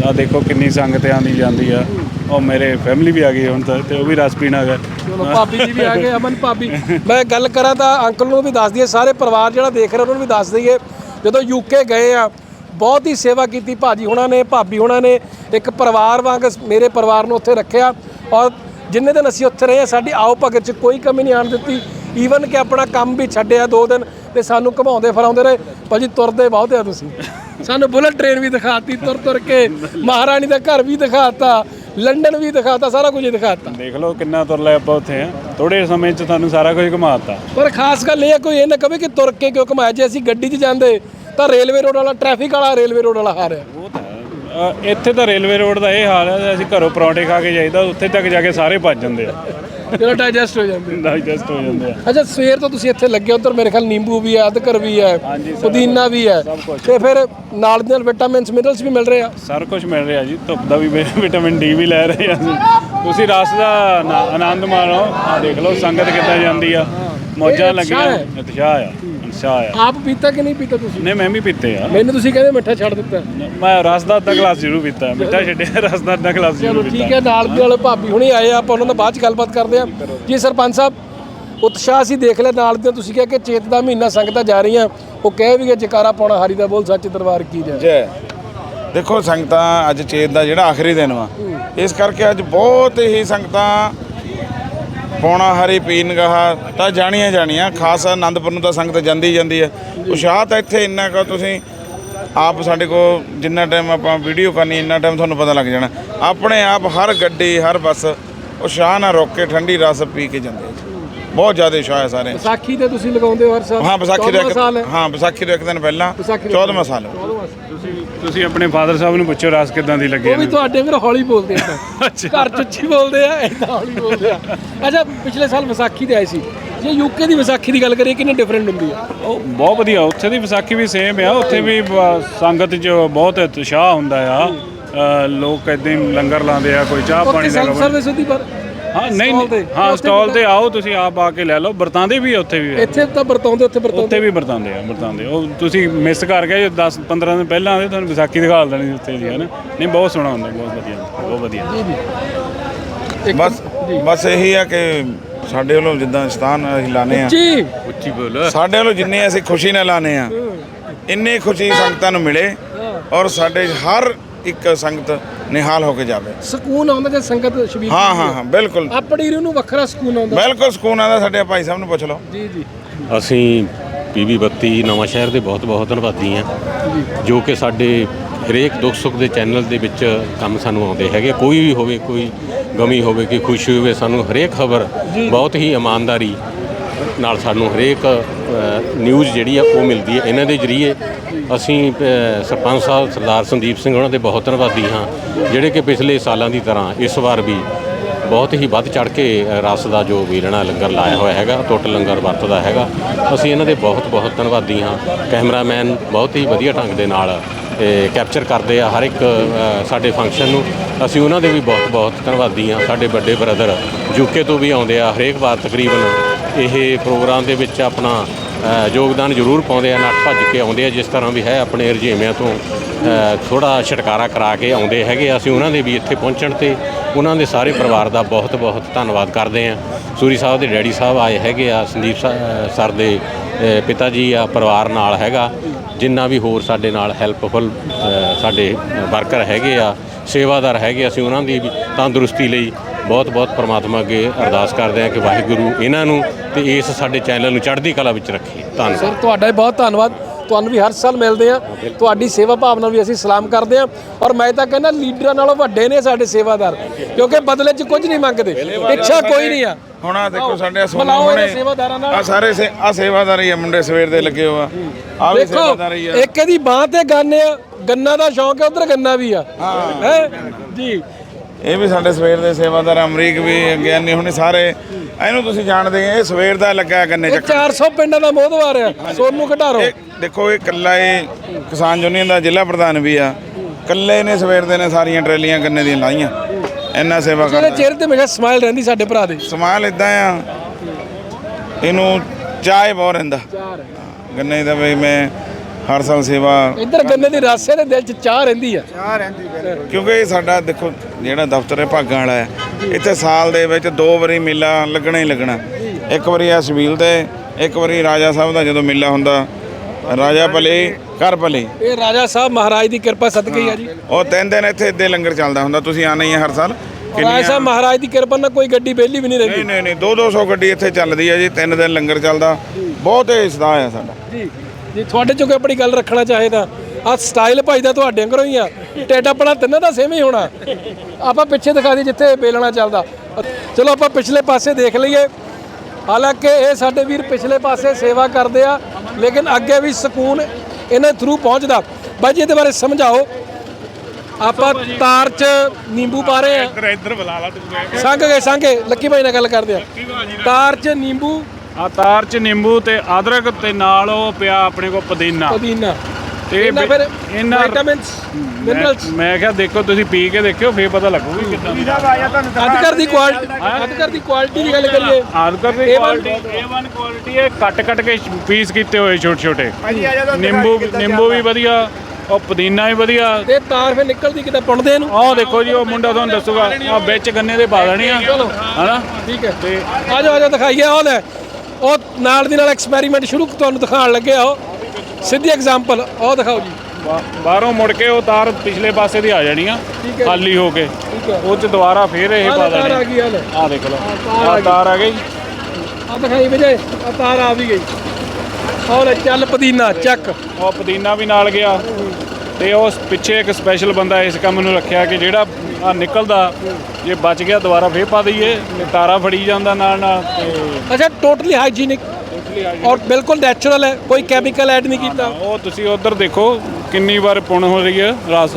ਆ ਦੇਖੋ ਕਿੰਨੀ ਸੰਗਤ ਆਂਦੀ ਜਾਂਦੀ ਆ। ਉਹ ਮੇਰੇ ਫੈਮਿਲੀ ਵੀ ਆ ਗਈ ਹੁਣ ਤਾਂ ਤੇ ਉਹ ਵੀ ਰਸ ਪੀਣਾ ਹੈਗਾ ਚਲੋ ਭਾਬੀ ਜੀ ਵੀ ਆ ਗਏ ਅਮਨ ਭਾਬੀ। ਮੈਂ ਗੱਲ ਕਰਾਂ ਤਾਂ ਅੰਕਲ ਨੂੰ ਵੀ ਦੱਸ ਦਈਏ ਸਾਰੇ ਪਰਿਵਾਰ ਜਿਹੜਾ ਦੇਖ ਰਿਹਾ ਉਹਨਾਂ ਨੂੰ ਵੀ ਦੱਸ ਦਈਏ। ਜਦੋਂ ਯੂਕੇ ਗਏ ਆ ਬਹੁਤ ਹੀ ਸੇਵਾ ਕੀਤੀ ਭਾਜੀ ਹੁਣਾਂ ਨੇ ਭਾਬੀ ਹੁਣਾਂ ਨੇ। ਇੱਕ ਪਰਿਵਾਰ ਵਾਂਗ ਮੇਰੇ ਪਰਿਵਾਰ ਨੂੰ ਉੱਥੇ ਰੱਖਿਆ। ਔਰ ਜਿੰਨੇ ਦਿਨ ਅਸੀਂ ਉੱਥੇ ਰਹੇ ਸਾਡੀ ਆਓ ਭਗਤ 'ਚ ਕੋਈ ਕਮੀ ਨਹੀਂ ਆਣ ਦਿੱਤੀ। ਈਵਨ ਕਿ ਆਪਣਾ ਕੰਮ ਵੀ ਛੱਡਿਆ ਦੋ ਦਿਨ। ਤੇ ਸਾਨੂੰ ਘਮਾਉਂਦੇ ਫਰਾਉਂਦੇ ਰਹੇ। ਭਾਜੀ ਤੁਰਦੇ ਬਹੁਤ ਆ ਤੁਸੀਂ। ਸਾਨੂੰ ਬੁਲਟ ਟ੍ਰੇਨ ਵੀ ਦਿਖਾਤੀ ਤੁਰ ਤੁਰ ਕੇ। ਮਹਾਰਾਣੀ ਦਾ ਘਰ ਵੀ ਦਿਖਾਤਾ ਲੰਡਨ ਵੀ ਦਿਖਾਤਾ ਸਾਰਾ ਕੁਝ ਦਿਖਾਤਾ। ਦੇਖ ਲਓ ਕਿੰਨਾ ਤੁਰ ਲਿਆ ਆਪਾਂ ਉੱਥੇ ਥੋੜੇ ਸਮੇਂ 'ਚ ਤੁਹਾਨੂੰ ਸਾਰਾ ਕੁਝ ਘੁਮਾਤਾ। ਪਰ ਖਾਸ ਗੱਲ ਇਹ ਕੋਈ ਇਹ ਨਾ ਕਵੇ ਕਿ ਤੁਰ ਕੇ ਕਿਉਂ ਘਮਾਇਆ? ਜੇ ਅਸੀਂ ਗੱਡੀ 'ਚ ਜਾਂਦੇ ਤਾਂ ਰੇਲਵੇ ਰੋਡ ਵਾਲਾ ਟ੍ਰੈਫਿਕ ਵਾਲਾ ਰੇਲਵੇ ਰੋਡ ਵਾਲਾ ਹਾਰਿਆ ਉਹ ਤਾਂ ਹੈ। ਅ, ਇੱਥੇ ਤਾਂ ਰੇਲਵੇ ਰੋਡ ਦਾ ਇਹ ਹਾਲ ਹੈ ਅਸੀਂ ਘਰੋਂ ਪਰੌਂਠੇ ਖਾ ਕੇ ਜਾਈਦਾ ਉੱਥੇ ਤੱਕ ਜਾ ਕੇ ਸਾਰੇ ਭੱਜ ਜਾਂਦੇ ਆ। ਜਿਹੜਾ ਡਾਈਜੈਸਟ ਹੋ ਜਾਂਦੇ ਡਾਈਜੈਸਟ ਹੋ ਜਾਂਦੇ ਆ। ਅੱਛਾ ਸਵੇਰ ਤੋਂ ਤੁਸੀਂ ਇੱਥੇ ਲੱਗੇ ਉਧਰ ਮੇਰੇ ਖਿਆਲ ਨਿੰਬੂ ਵੀ ਹੈ ਅਦਰਕ ਵੀ ਹੈ ਹਾਂਜੀ, ਸਾਰਾ ਪੁਦੀਨਾ ਵੀ ਹੈ ਤੇ ਫਿਰ ਨਾਲ ਦੀ ਨਾਲ ਵਿਟਾਮਿਨਸ ਮਿਨਰਲਸ ਵੀ ਮਿਲ ਰਹੇ ਆ? ਸਾਰਾ ਕੁਝ ਮਿਲ ਰਿਹਾ ਜੀ ਧੁੱਪ ਦਾ ਵੀ ਵਿ- ਵਿਟਾਮਿਨ ਡੀ ਵੀ ਲੈ ਰਹੇ ਆ ਅਸੀਂ। ਤੁਸੀਂ ਰਸ ਦਾ ਆਨ- ਆਨੰਦ ਮਾਣੋ। ਆ ਦੇਖ ਲਓ ਸੰਗਤ ਕਿੱਦਾਂ ਜਾਂਦੀ ਆ। ਮੌਜਾਂ ਇਹ ਲੱਗੀਆਂ। ਉਤਸ਼ਾਹ ਹੈ। ਉਤਸ਼ਾਹ ਆ। ਉਤਸ਼ਾਹ ਆ ਆਪ ਪੀਤਾ ਕਿ ਨਹੀਂ ਪੀਤਾ ਤੁਸੀਂ? ਨਹੀਂ ਮੈਂ ਵੀ ਪੀਤੇ ਆ। ਮੈਨੂੰ ਤੁਸੀਂ ਕਹਿੰਦੇ ਮਿੱਠਾ ਛੱਡ ਦਿੱਤਾ। ਮੈਂ ਰਸ ਦਾ ਅੱਧਾ ਗਲਾਸ ਜ਼ਰੂਰ ਪੀਤਾ। ਮਿੱਠਾ ਛੱਡਿਆ ਰਸ ਦਾ ਅੱਧਾ ਗਲਾਸ ਚਲੋ ਜ਼ਰੂਰ ਠੀਕ ਪੀਤਾ। ਹੈ ਨਾਲ ਦੀ ਨਾਲ ਭਾਬੀ ਹੁਣੀ ਆਏ ਆ ਆਪਾਂ ਉਹਨਾਂ ਨਾਲ ਬਾਅਦ ਚ ਗੱਲਬਾਤ ਕਰਦੇ ਆ। ਜੀ ਸਰਪੰਚ ਸਾਹਿਬ ਉਤਸ਼ਾਹ ਅਸੀਂ ਦੇਖ ਲਿਆ ਨਾਲ ਦੀ ਤੁਸੀਂ ਕਿਹਾ ਕਿ ਚੇਤ ਦਾ ਮਹੀਨਾ ਸੰਗਤਾਂ ਜਾ ਰਹੀਆਂ। ਉਹ ਕਹਿ ਵੀ ਗਏ ਜਕਾਰਾ ਪਾਉਣਾ ਹਰੀ ਦਾ ਬੋਲ ਸੱਚ ਦਰਬਾਰ ਕੀ ਜੈ। ਜੈ। ਦੇਖੋ ਸੰਗਤਾਂ ਅੱਜ ਚੇਤ ਦਾ ਜਿਹੜਾ ਆਖਰੀ ਦਿਨ ਵਾ ਇਸ ਕਰਕੇ ਅੱਜ ਬਹੁਤ ਹੀ ਸੰਗਤਾਂ ਪੌਣਾ ਹਰੀ ਪੀਣ ਗਾਹ ਤਾਂ ਜਾਣੀਆਂ ਜਾਣੀਆਂ, ਖਾਸ ਆਨੰਦਪੁਰ ਨੂੰ ਤਾਂ ਸੰਗਤ ਜਾਂਦੀ ਜਾਂਦੀ ਹੈ। ਉਸ਼ਾਹ ਤਾਂ ਇੱਥੇ ਇੰਨਾ ਕੁ ਤੁਸੀਂ ਆਪ ਸਾਡੇ ਕੋਲ ਜਿੰਨਾ ਟਾਈਮ ਆਪਾਂ ਵੀਡੀਓ ਕਰਨੀ, ਇੰਨਾ ਟਾਈਮ ਤੁਹਾਨੂੰ ਪਤਾ ਲੱਗ ਜਾਣਾ। ਆਪਣੇ ਆਪ ਹਰ ਗੱਡੀ, ਹਰ ਬੱਸ ਉਸ਼ਾਹ ਨਾਲ ਰੋਕ ਕੇ ਠੰਡੀ ਰਸ ਪੀ ਕੇ ਜਾਂਦੇ ਆ ਬਹੁਤ ਜ਼ਿਆਦਾ ਉਸ਼ਾਹ ਹੈ ਸਾਰੇ। ਵਿਸਾਖੀ ਤੇ ਤੁਸੀਂ ਲਗਾਉਂਦੇ ਹੋ ਹਰ ਸਾਲ? ਹਾਂ ਵਿਸਾਖੀ ਦਾ 14ਵਾਂ ਸਾਲ ਹੈ। ਇੱਕ ਹਾਂ ਵਿਸਾਖੀ ਤੋਂ ਇੱਕ ਦਿਨ ਪਹਿਲਾਂ। ਵਿਸਾਖੀ ਦਾ 14ਵਾਂ ਸਾਲ। ਤੁਸੀਂ ਤੁਸੀਂ ਆਪਣੇ ਫਾਦਰ ਸਾਹਿਬ ਨੂੰ ਪੁੱਛੋ ਰਸ ਕਿਦਾਂ ਦੀ ਲੱਗੀ ਉਹ ਵੀ ਤੁਹਾਡੇ ਫਿਰ ਹੌਲੀ ਬੋਲਦੇ ਆ। ਤਾਂ। ਘਰ ਚ ਉੱਚੀ ਬੋਲਦੇ ਆ ਏਦਾਂ ਹੌਲੀ ਬੋਲਦੇ ਆ। ਅੱਛਾ ਪਿਛਲੇ ਸਾਲ ਵਿਸਾਖੀ ਤੇ ਆਏ ਸੀ। ਜੇ ਯੂਕੇ ਦੀ ਵਿਸਾਖੀ ਦੀ ਗੱਲ ਕਰੀਏ ਕਿੰਨੀ ਡਿਫਰੈਂਟ ਹੁੰਦੀ ਆ? ਉਹ ਬਹੁਤ ਵਧੀਆ ਉੱਥੇ ਦੀ ਵਿਸਾਖੀ ਵੀ ਸੇਮ ਆ। ਉੱਥੇ ਵੀ ਬ- ਸੰਗਤ 'ਚ ਬਹੁਤ ਉਤਸ਼ਾਹ ਹੁੰਦਾ ਆ। ਅ, ਲੋਕ ਹੀ ਲੰਗਰ ਲਾਉਂਦੇ ਆ ਕੋਈ ਚਾਹ ਪਾਣੀ ਉੱਥੇ ਦਾ ਸੈਲਫ ਸਰਵਿਸ ਹੁੰਦੀ ਪਰ ਹਾਂ ਨਹੀਂ ਹਾਂ ਸਟਾਲ ਤੇ ਆਓ ਤੁਸੀਂ ਆਪ ਆ ਕੇ ਲੈ ਲਓ। ਵਰਤਾਂਦੇ ਵੀ ਆ ਉੱਥੇ ਵੀ ਆ। ਇੱਥੇ ਤਾਂ ਵਰਤਾਉਂਦੇ ਉੱਥੇ ਵਰਤਾਉਂਦੇ। ਉੱਥੇ ਵੀ ਵਰਤਾਂਦੇ ਆ ਵਰਤਾਂਦੇ ਉਹ ਤੁਸੀਂ ਮਿਸ ਕਰ ਗਏ ਜੇ 10 15 ਦਿਨ ਪਹਿਲਾਂ ਆਉਂਦੇ ਤੁਹਾਨੂੰ ਵਿਸਾਖੀ ਦਿਖਾ ਦੇਣੀ ਉੱਥੇ ਦੀ ਹੈ ਨਾ? ਨਹੀਂ ਬਹੁਤ ਸੋਹਣਾ ਹੁੰਦਾ ਬਹੁਤ ਵਧੀਆ ਬਹੁਤ ਵਧੀਆ। ਜੀ ਜੀ। ਇੱਕ- ਬਸ ਬਸ ਇਹੀ ਆ ਕਿ ਸਾਡੇ ਵੱਲੋਂ ਜਿੱਦਾਂ ਸਥਾਨ ਅਸੀਂ ਲਾਣੇ ਆ ਜੀ ਉੱਚੀ ਬੋਲ। ਸਾਡੇ ਵੱਲੋਂ ਜਿੰਨੇ ਅਸੀਂ ਖੁਸ਼ੀ ਨਾਲ ਲਾਣੇ ਆ ਇੰਨੀ ਖੁਸ਼ੀ ਸੰਗਤਾਂ ਨੂੰ ਮਿਲੇ ਔਰ ਸਾਡੇ ਹਰ ਇੱਕ ਸੰਗਤ ਨਿਹਾਲ ਹੋ ਕੇ ਜਾਵੇ। ਸਕੂਨ ਆਉਂਦਾ ਜਦ ਸੰਗਤ ਸ਼ਬੀਰ ਹਾਂ ਹਾਂ? ਹਾਂ ਬਿਲਕੁਲ। ਆਪਣੀ ਰੂਹ ਨੂੰ ਵੱਖਰਾ ਸਕੂਨ ਆਉਂਦਾ। ਬਿਲਕੁਲ ਸਕੂਨ ਆਦਾ ਸਾਡੇ ਭਾਈ ਸਾਹਿਬ ਨੂੰ ਪੁੱਛ ਲਓ। ਜੀ ਜੀ। ਅਸੀਂ ਪੀਵੀ 32 ਨਵਾਂ ਸ਼ਹਿਰ ਦੇ ਬਹੁਤ ਬਹੁਤ ਧੰਨਵਾਦੀ ਹਾਂ। ਜੋ। ਕਿ ਸਾਡੇ ਹਰੇਕ ਦੁੱਖ ਸੁੱਖ ਦੇ ਚੈਨਲ ਦੇ ਵਿੱਚ ਕੰਮ ਸਾਨੂੰ ਆਉਂਦੇ ਹੈਗੇ। ਕੋਈ ਵੀ ਹੋਵੇ ਕੋਈ ਗਮੀ ਹੋਵੇ ਕਿ ਖੁਸ਼ੀ ਹੋਵੇ ਸਾਨੂੰ ਹਰੇਕ ਖਬਰ ਬਹੁਤ ਹੀ ਇਮਾਨਦਾਰੀ ਨਾਲ ਸਾਨੂੰ ਹਰੇਕ ਨਿਊਜ਼ ਜਿਹੜੀ ਆ ਉਹ ਮਿਲਦੀ ਹੈ। ਇਹਨਾਂ ਦੇ ਜਰੀਏ ਅਸੀਂ ਸਰਪੰਚ ਸਾਹਿਬ ਸਰਦਾਰ ਸੰਦੀਪ ਸਿੰਘ ਉਹਨਾਂ ਦੇ ਬਹੁਤ ਧੰਨਵਾਦੀ ਹਾਂ, ਜਿਹੜੇ ਕਿ ਪਿਛਲੇ ਸਾਲਾਂ ਦੀ ਤਰ੍ਹਾਂ ਇਸ ਵਾਰ ਵੀ ਬਹੁਤ ਹੀ ਵੱਧ ਚੜ ਕੇ ਰਸ ਦਾ ਜੋ ਵੀਰਣਾ ਲੰਗਰ ਲਾਇਆ ਹੋਇਆ ਹੈਗਾ, ਟੁੱਟ ਲੰਗਰ ਵਰਤਦਾ ਹੈਗਾ, ਅਸੀਂ ਇਹਨਾਂ ਦੇ ਬਹੁਤ ਬਹੁਤ ਧੰਨਵਾਦੀ ਹਾਂ। ਕੈਮਰਾਮੈਨ ਬਹੁਤ ਹੀ ਵਧੀਆ ਢੰਗ ਦੇ ਨਾਲ ਕੈਪਚਰ ਕਰਦੇ ਆ ਹਰ ਇੱਕ ਸਾਡੇ ਫੰਕਸ਼ਨ ਨੂੰ। ਅਸੀਂ ਉਹਨਾਂ ਦੇ ਵੀ ਬਹੁਤ ਬਹੁਤ ਧੰਨਵਾਦੀ ਹਾਂ। ਸਾਡੇ ਵੱਡੇ ਬ੍ਰਦਰ ਯੂਕੇ ਤੋਂ ਵੀ ਆਉਂਦੇ ਆ, ਹਰੇਕ ਵਾਰ ਤਕਰੀਬਨ ਇਹ ਪ੍ਰੋਗਰਾਮ ਦੇ ਵਿੱਚ ਆਪਣਾ ਯੋਗਦਾਨ ਜ਼ਰੂਰ ਪਾਉਂਦੇ ਆ, ਨੱਠ ਭੱਜ ਕੇ ਆਉਂਦੇ ਆ, ਜਿਸ ਤਰ੍ਹਾਂ ਵੀ ਹੈ ਆਪਣੇ ਰਜੇਵਿਆਂ ਤੋਂ ਥੋੜਾ ਛਟਕਾਰਾ ਕਰਾ ਕੇ ਆਉਂਦੇ ਹੈਗੇ ਅਸੀਂ ਉਹਨਾਂ ਦੇ ਵੀ ਇੱਥੇ ਪਹੁੰਚਣ ਤੇ ਉਹਨਾਂ ਦੇ ਸਾਰੇ ਪਰਿਵਾਰ ਦਾ ਬਹੁਤ ਬਹੁਤ ਧੰਨਵਾਦ ਕਰਦੇ ਆ। ਸੂਰੀ ਸਾਹਿਬ ਦੇ ਡੈਡੀ ਸਾਹਿਬ ਆਏ ਹੈਗੇ ਆ, ਸੰਦੀਪ ਸਾ- ਸਰ ਦੇ ਪਿਤਾ ਜੀ ਆ, ਪਰਿਵਾਰ ਨਾਲ ਹੈਗਾ। ਜਿੰਨਾ ਵੀ ਹੋਰ ਸਾਡੇ ਨਾਲ ਹੈਲਪਫੁਲ ਸਾਡੇ ਵਰਕਰ ਹੈਗੇ ਆ, ਸੇਵਾਦਾਰ ਹੈਗੇ ਅਸੀਂ ਉਹਨਾਂ ਦੀ ਵੀ ਤੰਦਰੁਸਤੀ ਲਈ ਬਹੁਤ ਬਹੁਤ ਪ੍ਰਮਾਤਮਾ ਅੱਗੇ ਅਰਦਾਸ ਕਰਦੇ ਹਾਂ ਕਿ ਵਾਹਿਗੁਰੂ ਇਹਨਾਂ ਨੂੰ ਤੇ ਇਸ ਸਾਡੇ ਚੈਨਲ ਨੂੰ ਚੜ੍ਹਦੀ ਕਲਾ ਵਿੱਚ ਰੱਖੇ। ਧੰਨਵਾਦ। ਸਰ ਤੁਹਾਡਾ ਵੀ ਬਹੁਤ ਧੰਨਵਾਦ। ਤੁਹਾਨੂੰ ਵੀ ਹਰ ਸਾਲ ਮਿਲਦੇ ਆ ਤੁਹਾਡੀ ਸੇਵਾ ਭਾਵਨਾ ਵੀ ਅਸੀਂ ਸਲਾਮ ਕਰਦੇ ਆ ਔਰ ਮੈਂ ਤਾਂ ਕਹਿੰਦਾ ਲੀਡਰਾਂ ਨਾਲੋਂ ਵੱਡੇ ਨੇ ਸਾਡੇ ਸੇਵਾਦਾਰ ਕਿਉਂਕਿ ਬਦਲੇ 'ਚ ਕੁਝ ਨਹੀਂ ਮੰਗਦੇ। ਇੱਛਾ ਕੋਈ ਨਹੀਂ ਆ। ਹੁਣ ਆ ਦੇਖੋ ਸਾਡੇ ਸੋਨੂੰ ਹੁਣੇ। ਸੇਵਾਦਾਰਾਂ ਨਾਲ। ਆ ਸਾਰੇ ਸੇ ਆ ਸੇਵਾਦਾਰ ਹੀ ਆ ਮੁੰਡੇ ਸਵੇਰ ਦੇ ਲੱਗੇ ਹੋਆ ਆ। ਵੀ ਦੇਖੋ ਸੇਵਾਦਾਰ ਹੀ ਆ। ਇੱਕ ਇਹਦੀ ਬਾਹ ਤੇ ਗੰਨ ਆ। ਗੰਨਾ ਦਾ ਸ਼ੌਂਕ ਹੈ ਉਧਰ ਗੰਨਾ ਵੀ ਆ। ਹੈ? ਜੀ। ਇਹ ਵੀ ਸਾਡੇ ਸਵੇਰ ਦੇ ਸੇਵਾਦਾਰ ਅਮਰੀਕ ਵੀ ਗਿਆਨੀ ਹੁਣੇ ਸਾਰੇ। ਇਹਨੂੰ ਤੁਸੀਂ ਜਾਣਦੇ ਇਹ ਸਵੇਰ ਦਾ ਲੱਗਾ ਗੰਨੇ ਚੱਕਰ 400 ਪਿੰਡਾਂ ਦਾ ਮੋਹਦਵਾਰ ਆ ਸੋਨੂੰ ਘਟਾਰੋ ਦੇਖੋ ਇਹ ਕੱਲਾ ਇਹ ਕਿਸਾਨ ਯੂਨੀਅਨ ਦਾ ਜ਼ਿਲ੍ਹਾ ਪ੍ਰਧਾਨ ਵੀ ਆ। ਕੱਲੇ ਨੇ ਸਵੇਰ ਦੇ ਨੇ ਸਾਰੀਆਂ ਟਰੈਲੀਆਂ ਗੰਨੇ ਦੀਆਂ ਲਾਈਆਂ। ਇੰਨਾ ਸੇਵਾ ਕਰਦਾ। ਚਿਹਰੇ ਤੇ ਹਮੇਸ਼ਾ ਸਮਾਈਲ ਰਹਿੰਦੀ ਸਾਡੇ ਭਰਾ ਦੇ। ਸਮਾਲ ਇਦਾਂ ਆ। ਇਹਨੂੰ ਚਾਹ ਬਹੁਤ ਰਹਿੰਦਾ। ਗੰਨੇ ਦਾ ਵੀ ਮੈਂ ਹਰ ਸਾਲ ਸੇਵਾ ਇੱਧਰ ਗੰਨੇ ਦੀ ਰਾਸੇ ਦੇ ਦਿਲ 'ਚ ਚਾਹ ਰਹਿੰਦੀ ਆ। ਕਿਉਂਕਿ ਇਹ ਸਾਡਾ ਦੇਖੋ ਜਿਹੜਾ ਦਫ਼ਤਰ ਹੈ ਭਾਗਾਂ ਵਾਲਾ ਹੈ। ਇੱਥੇ ਸਾਲ ਦੇ ਵਿੱਚ ਦੋ ਵਾਰੀ ਮੇਲਾ ਲੱਗਣਾ ਹੀ ਲੱਗਣਾ। ਇੱਕ ਵਾਰੀ ਆ ਸ਼ਬੀਲ ਤੇ ਇੱਕ ਵਾਰੀ ਰਾਜਾ ਸਾਹਿਬ ਦਾ ਜਦੋਂ ਮੇਲਾ ਹੁੰਦਾ ਰਾਜਾ ਭਲੇ ਕਰ ਭਲੇ। ਇਹ ਰਾਜਾ ਸਾਹਿਬ ਮਹਾਰਾਜ ਦੀ ਕਿਰਪਾ ਸਦਕੇ ਹੀ ਆ ਜੀ। ਉਹ ਤਿੰਨ ਦਿਨ ਇੱਥੇ ਇੱਦੇ ਲੰਗਰ ਚੱਲਦਾ ਹੁੰਦਾ ਤੁਸੀਂ ਆਣਾ ਹੀ ਹੈ ਹਰ ਸਾਲ। ਰਾਜਾ ਸਾਹਿਬ ਮਹਾਰਾਜ ਦੀ ਕਿਰਪਾ ਨਾਲ ਕੋਈ ਗੱਡੀ ਵਿਹਲੀ ਵੀ ਨਹੀਂ ਰਹਿੰਦੀ। ਨਹੀਂ ਨਹੀਂ ਨਹੀਂ 2 200 ਗੱਡੀ ਇੱਥੇ ਚੱਲਦੀ ਹੈ ਜੀ ਤਿੰਨ ਦਿਨ ਲੰਗਰ ਚੱਲਦਾ। ਬਹੁਤ ਹਿੱਸਦਾ ਆ ਸਾਡਾ। ਜੀ। ਜੀ ਤੁਹਾਡੇ ਚੋਂ ਕੋਈ ਆਪਣੀ ਗੱਲ ਰੱਖਣਾ ਚਾਹੇ ਤਾਂ। ਆ ਸਟਾਈਲ ਭਾਈ ਦਾ ਤੁਹਾਡੇ ਅੰਗਰੋਂ ਹੀ ਆ। ਟੇਡਾ ਆਪਣਾ ਤਿੰਨਾਂ ਦਾ ਸੇਮ ਹੀ ਹੋਣਾ। ਆਪਾਂ ਪਿੱਛੇ ਦਿਖਾ ਦਈਏ ਜਿੱਥੇ ਬੇਲਣਾ ਚੱਲਦਾ। ਚਲੋ ਆਪਾਂ ਪਿਛਲੇ ਪਾਸੇ ਦੇਖ ਲਈਏ। ਹਾਲਾਂਕਿ ਇਹ ਸਾਡੇ ਵੀਰ ਪਿਛਲੇ ਪਾਸੇ ਸੇਵਾ ਕਰਦੇ ਆ ਲੇਕਿਨ ਅੱਗੇ ਵੀ ਸਕੂਨ ਇਹਨਾਂ ਥਰੂ ਪਹੁੰਚਦਾ। ਬਾਈ ਜੀ ਇਹਦੇ ਬਾਰੇ ਸਮਝਾਓ। ਆਪਾਂ ਤਾਰ 'ਚ ਨਿੰਬੂ ਪਾ ਰਹੇ ਆ। ਇੱਧਰ ਬੁਲਾ ਲਾ ਤੂੰ। ਸੰਘ ਗਏ ਸੰਘੇ ਲੱਕੀ ਭਾਈ ਨਾਲ ਗੱਲ ਕਰਦੇ ਆ। ਤਾਰ 'ਚ ਨਿੰਬੂ ਆ ਤਾਰ ਚ ਨਿੰਬੂ ਤੇ ਅਦਰਕ ਤੇ ਨਾਲ ਉਹ ਪਿਆ ਆਪਣੇ ਕੋਲ ਪੁਦੀਨਾ। ਪੁਦੀਨਾ। ਤੇ ਇਹਨਾਂ ਫਿਰ ਇਹਨਾਂ- ਵਿਟਾਮਿਨਸ ਮਿਨਰਲਸ ਮੈਂ- ਕਿਹਾ ਦੇਖੋ ਤੁਸੀਂ ਪੀ ਕੇ ਦੇਖਿਓ ਫੇਰ ਪਤਾ ਲੱਗੂਗੀ ਕਿੱਦਾਂ ਦੀ ਕੁਆਲਿਟੀ ਅਧਿਕਾਰ ਦੀ ਕੁਆਲਿਟੀ ਦੀ ਗੱਲ ਕਰੀਏ। ਆਦਕਰ ਦੀ A1 ਕੁਆਲਿਟੀ A1 ਕੁਆਲਿਟੀ ਹੈ ਕੱਟ ਕੱਟ ਕੇ ਪੀਸ ਕੀਤੇ ਹੋਏ ਛੋਟੇ ਛੋਟੇ। ਨਿੰਬੂ ਨਿੰਬੂ ਵੀ ਵਧੀਆ ਉਹ ਪੁਦੀਨਾ ਵੀ ਵਧੀਆ। ਤੇ ਤਾਰ ਫਿਰ ਨਿਕਲਦੀ ਕਿਤੇ ਪੁੰਦੇ ਇਹਨੂੰ? ਆਹ ਦੇਖੋ ਜੀ ਉਹ ਮੁੰਡਾ ਤੁਹਾਨੂੰ ਦੱਸੂਗਾ ਆ ਵਿੱਚ ਗੰਨੇ ਦੇ ਪਾ ਦੇਣੀ ਆ। ਹਨਾ? ਠੀਕ ਹੈ। ਤੇ ਆ ਜਾਓ ਆ ਜਾਓ ਦਿਖਾਈਏ ਉਹ ਲੈ। ਉਹ ਨਾਲ ਦੀ ਨਾਲ ਐਕਸਪੈਰੀਮੈਂਟ ਸ਼ੁਰੂ ਤੁਹਾਨੂੰ ਦਿਖਾਉਣ ਲੱਗੇ ਆ ਉਹ। ਸਿੱਧੀ ਐਗਜ਼ਾਮਪਲ ਉਹ ਦਿਖਾਓ ਜੀ। ਬਾਹਰੋਂ ਮੁੜ ਕੇ ਉਹ ਤਾਰ ਪਿਛਲੇ ਪਾਸੇ ਦੀ ਆ ਜਾਣੀ ਆ ਠੀਕ ਹੈ। ਖਾਲੀ ਹੋ ਕੇ। ਠੀਕ ਹੈ। ਉਹ ਚ ਦੁਬਾਰਾ ਫੇਰ ਇਹ ਆਹ ਪਾ ਤਾਰ ਆ ਦੇਣੀ ਗਈ ਆ ਦੇਖ ਲਓ। ਤਾਰ ਆ ਆ ਗਈ। ਤਾਰ ਆ ਗਈ। ਆ ਦਿਖਾਈ ਵਿਜੇ ਆ ਤਾਰ ਆ ਵੀ ਗਈ। ਲੈ ਚੱਲ ਪੁਦੀਨਾ ਚੱਕ। ਉਹ ਪੁਦੀਨਾ ਵੀ ਨਾਲ ਗਿਆ। ਤੇ ਉਸ ਪਿੱਛੇ ਇੱਕ ਸਪੈਸ਼ਲ ਬੰਦਾ ਇਸ ਕੰਮ ਨੂੰ ਰੱਖਿਆ ਕਿ ਜਿਹੜਾ ਆ ਨਿਕਲਦਾ ਜੇ ਬਚ ਗਿਆ ਦੁਬਾਰਾ ਫੇਰ ਪਾ ਦਈਏ ਤੇ ਤਾਰਾ ਫੜੀ ਜਾਂਦਾ ਨਾਲ ਨਾਲ ਤੇ ਅੱਛਾ ਟੋਟਲੀ ਹਾਈਜੀਨਿਕ ਔਰ ਬਿਲਕੁਲ ਨੈਚੁਰਲ ਹੈ ਕੋਈ ਕੈਮੀਕਲ ਐਡ ਨਹੀਂ ਕੀਤਾ। ਉਹ ਤੁਸੀਂ ਉਧਰ ਦੇਖੋ ਕਿੰਨੀ ਵਾਰ ਪੁਣ ਹੋ ਰਹੀ ਹੈ ਰਸ।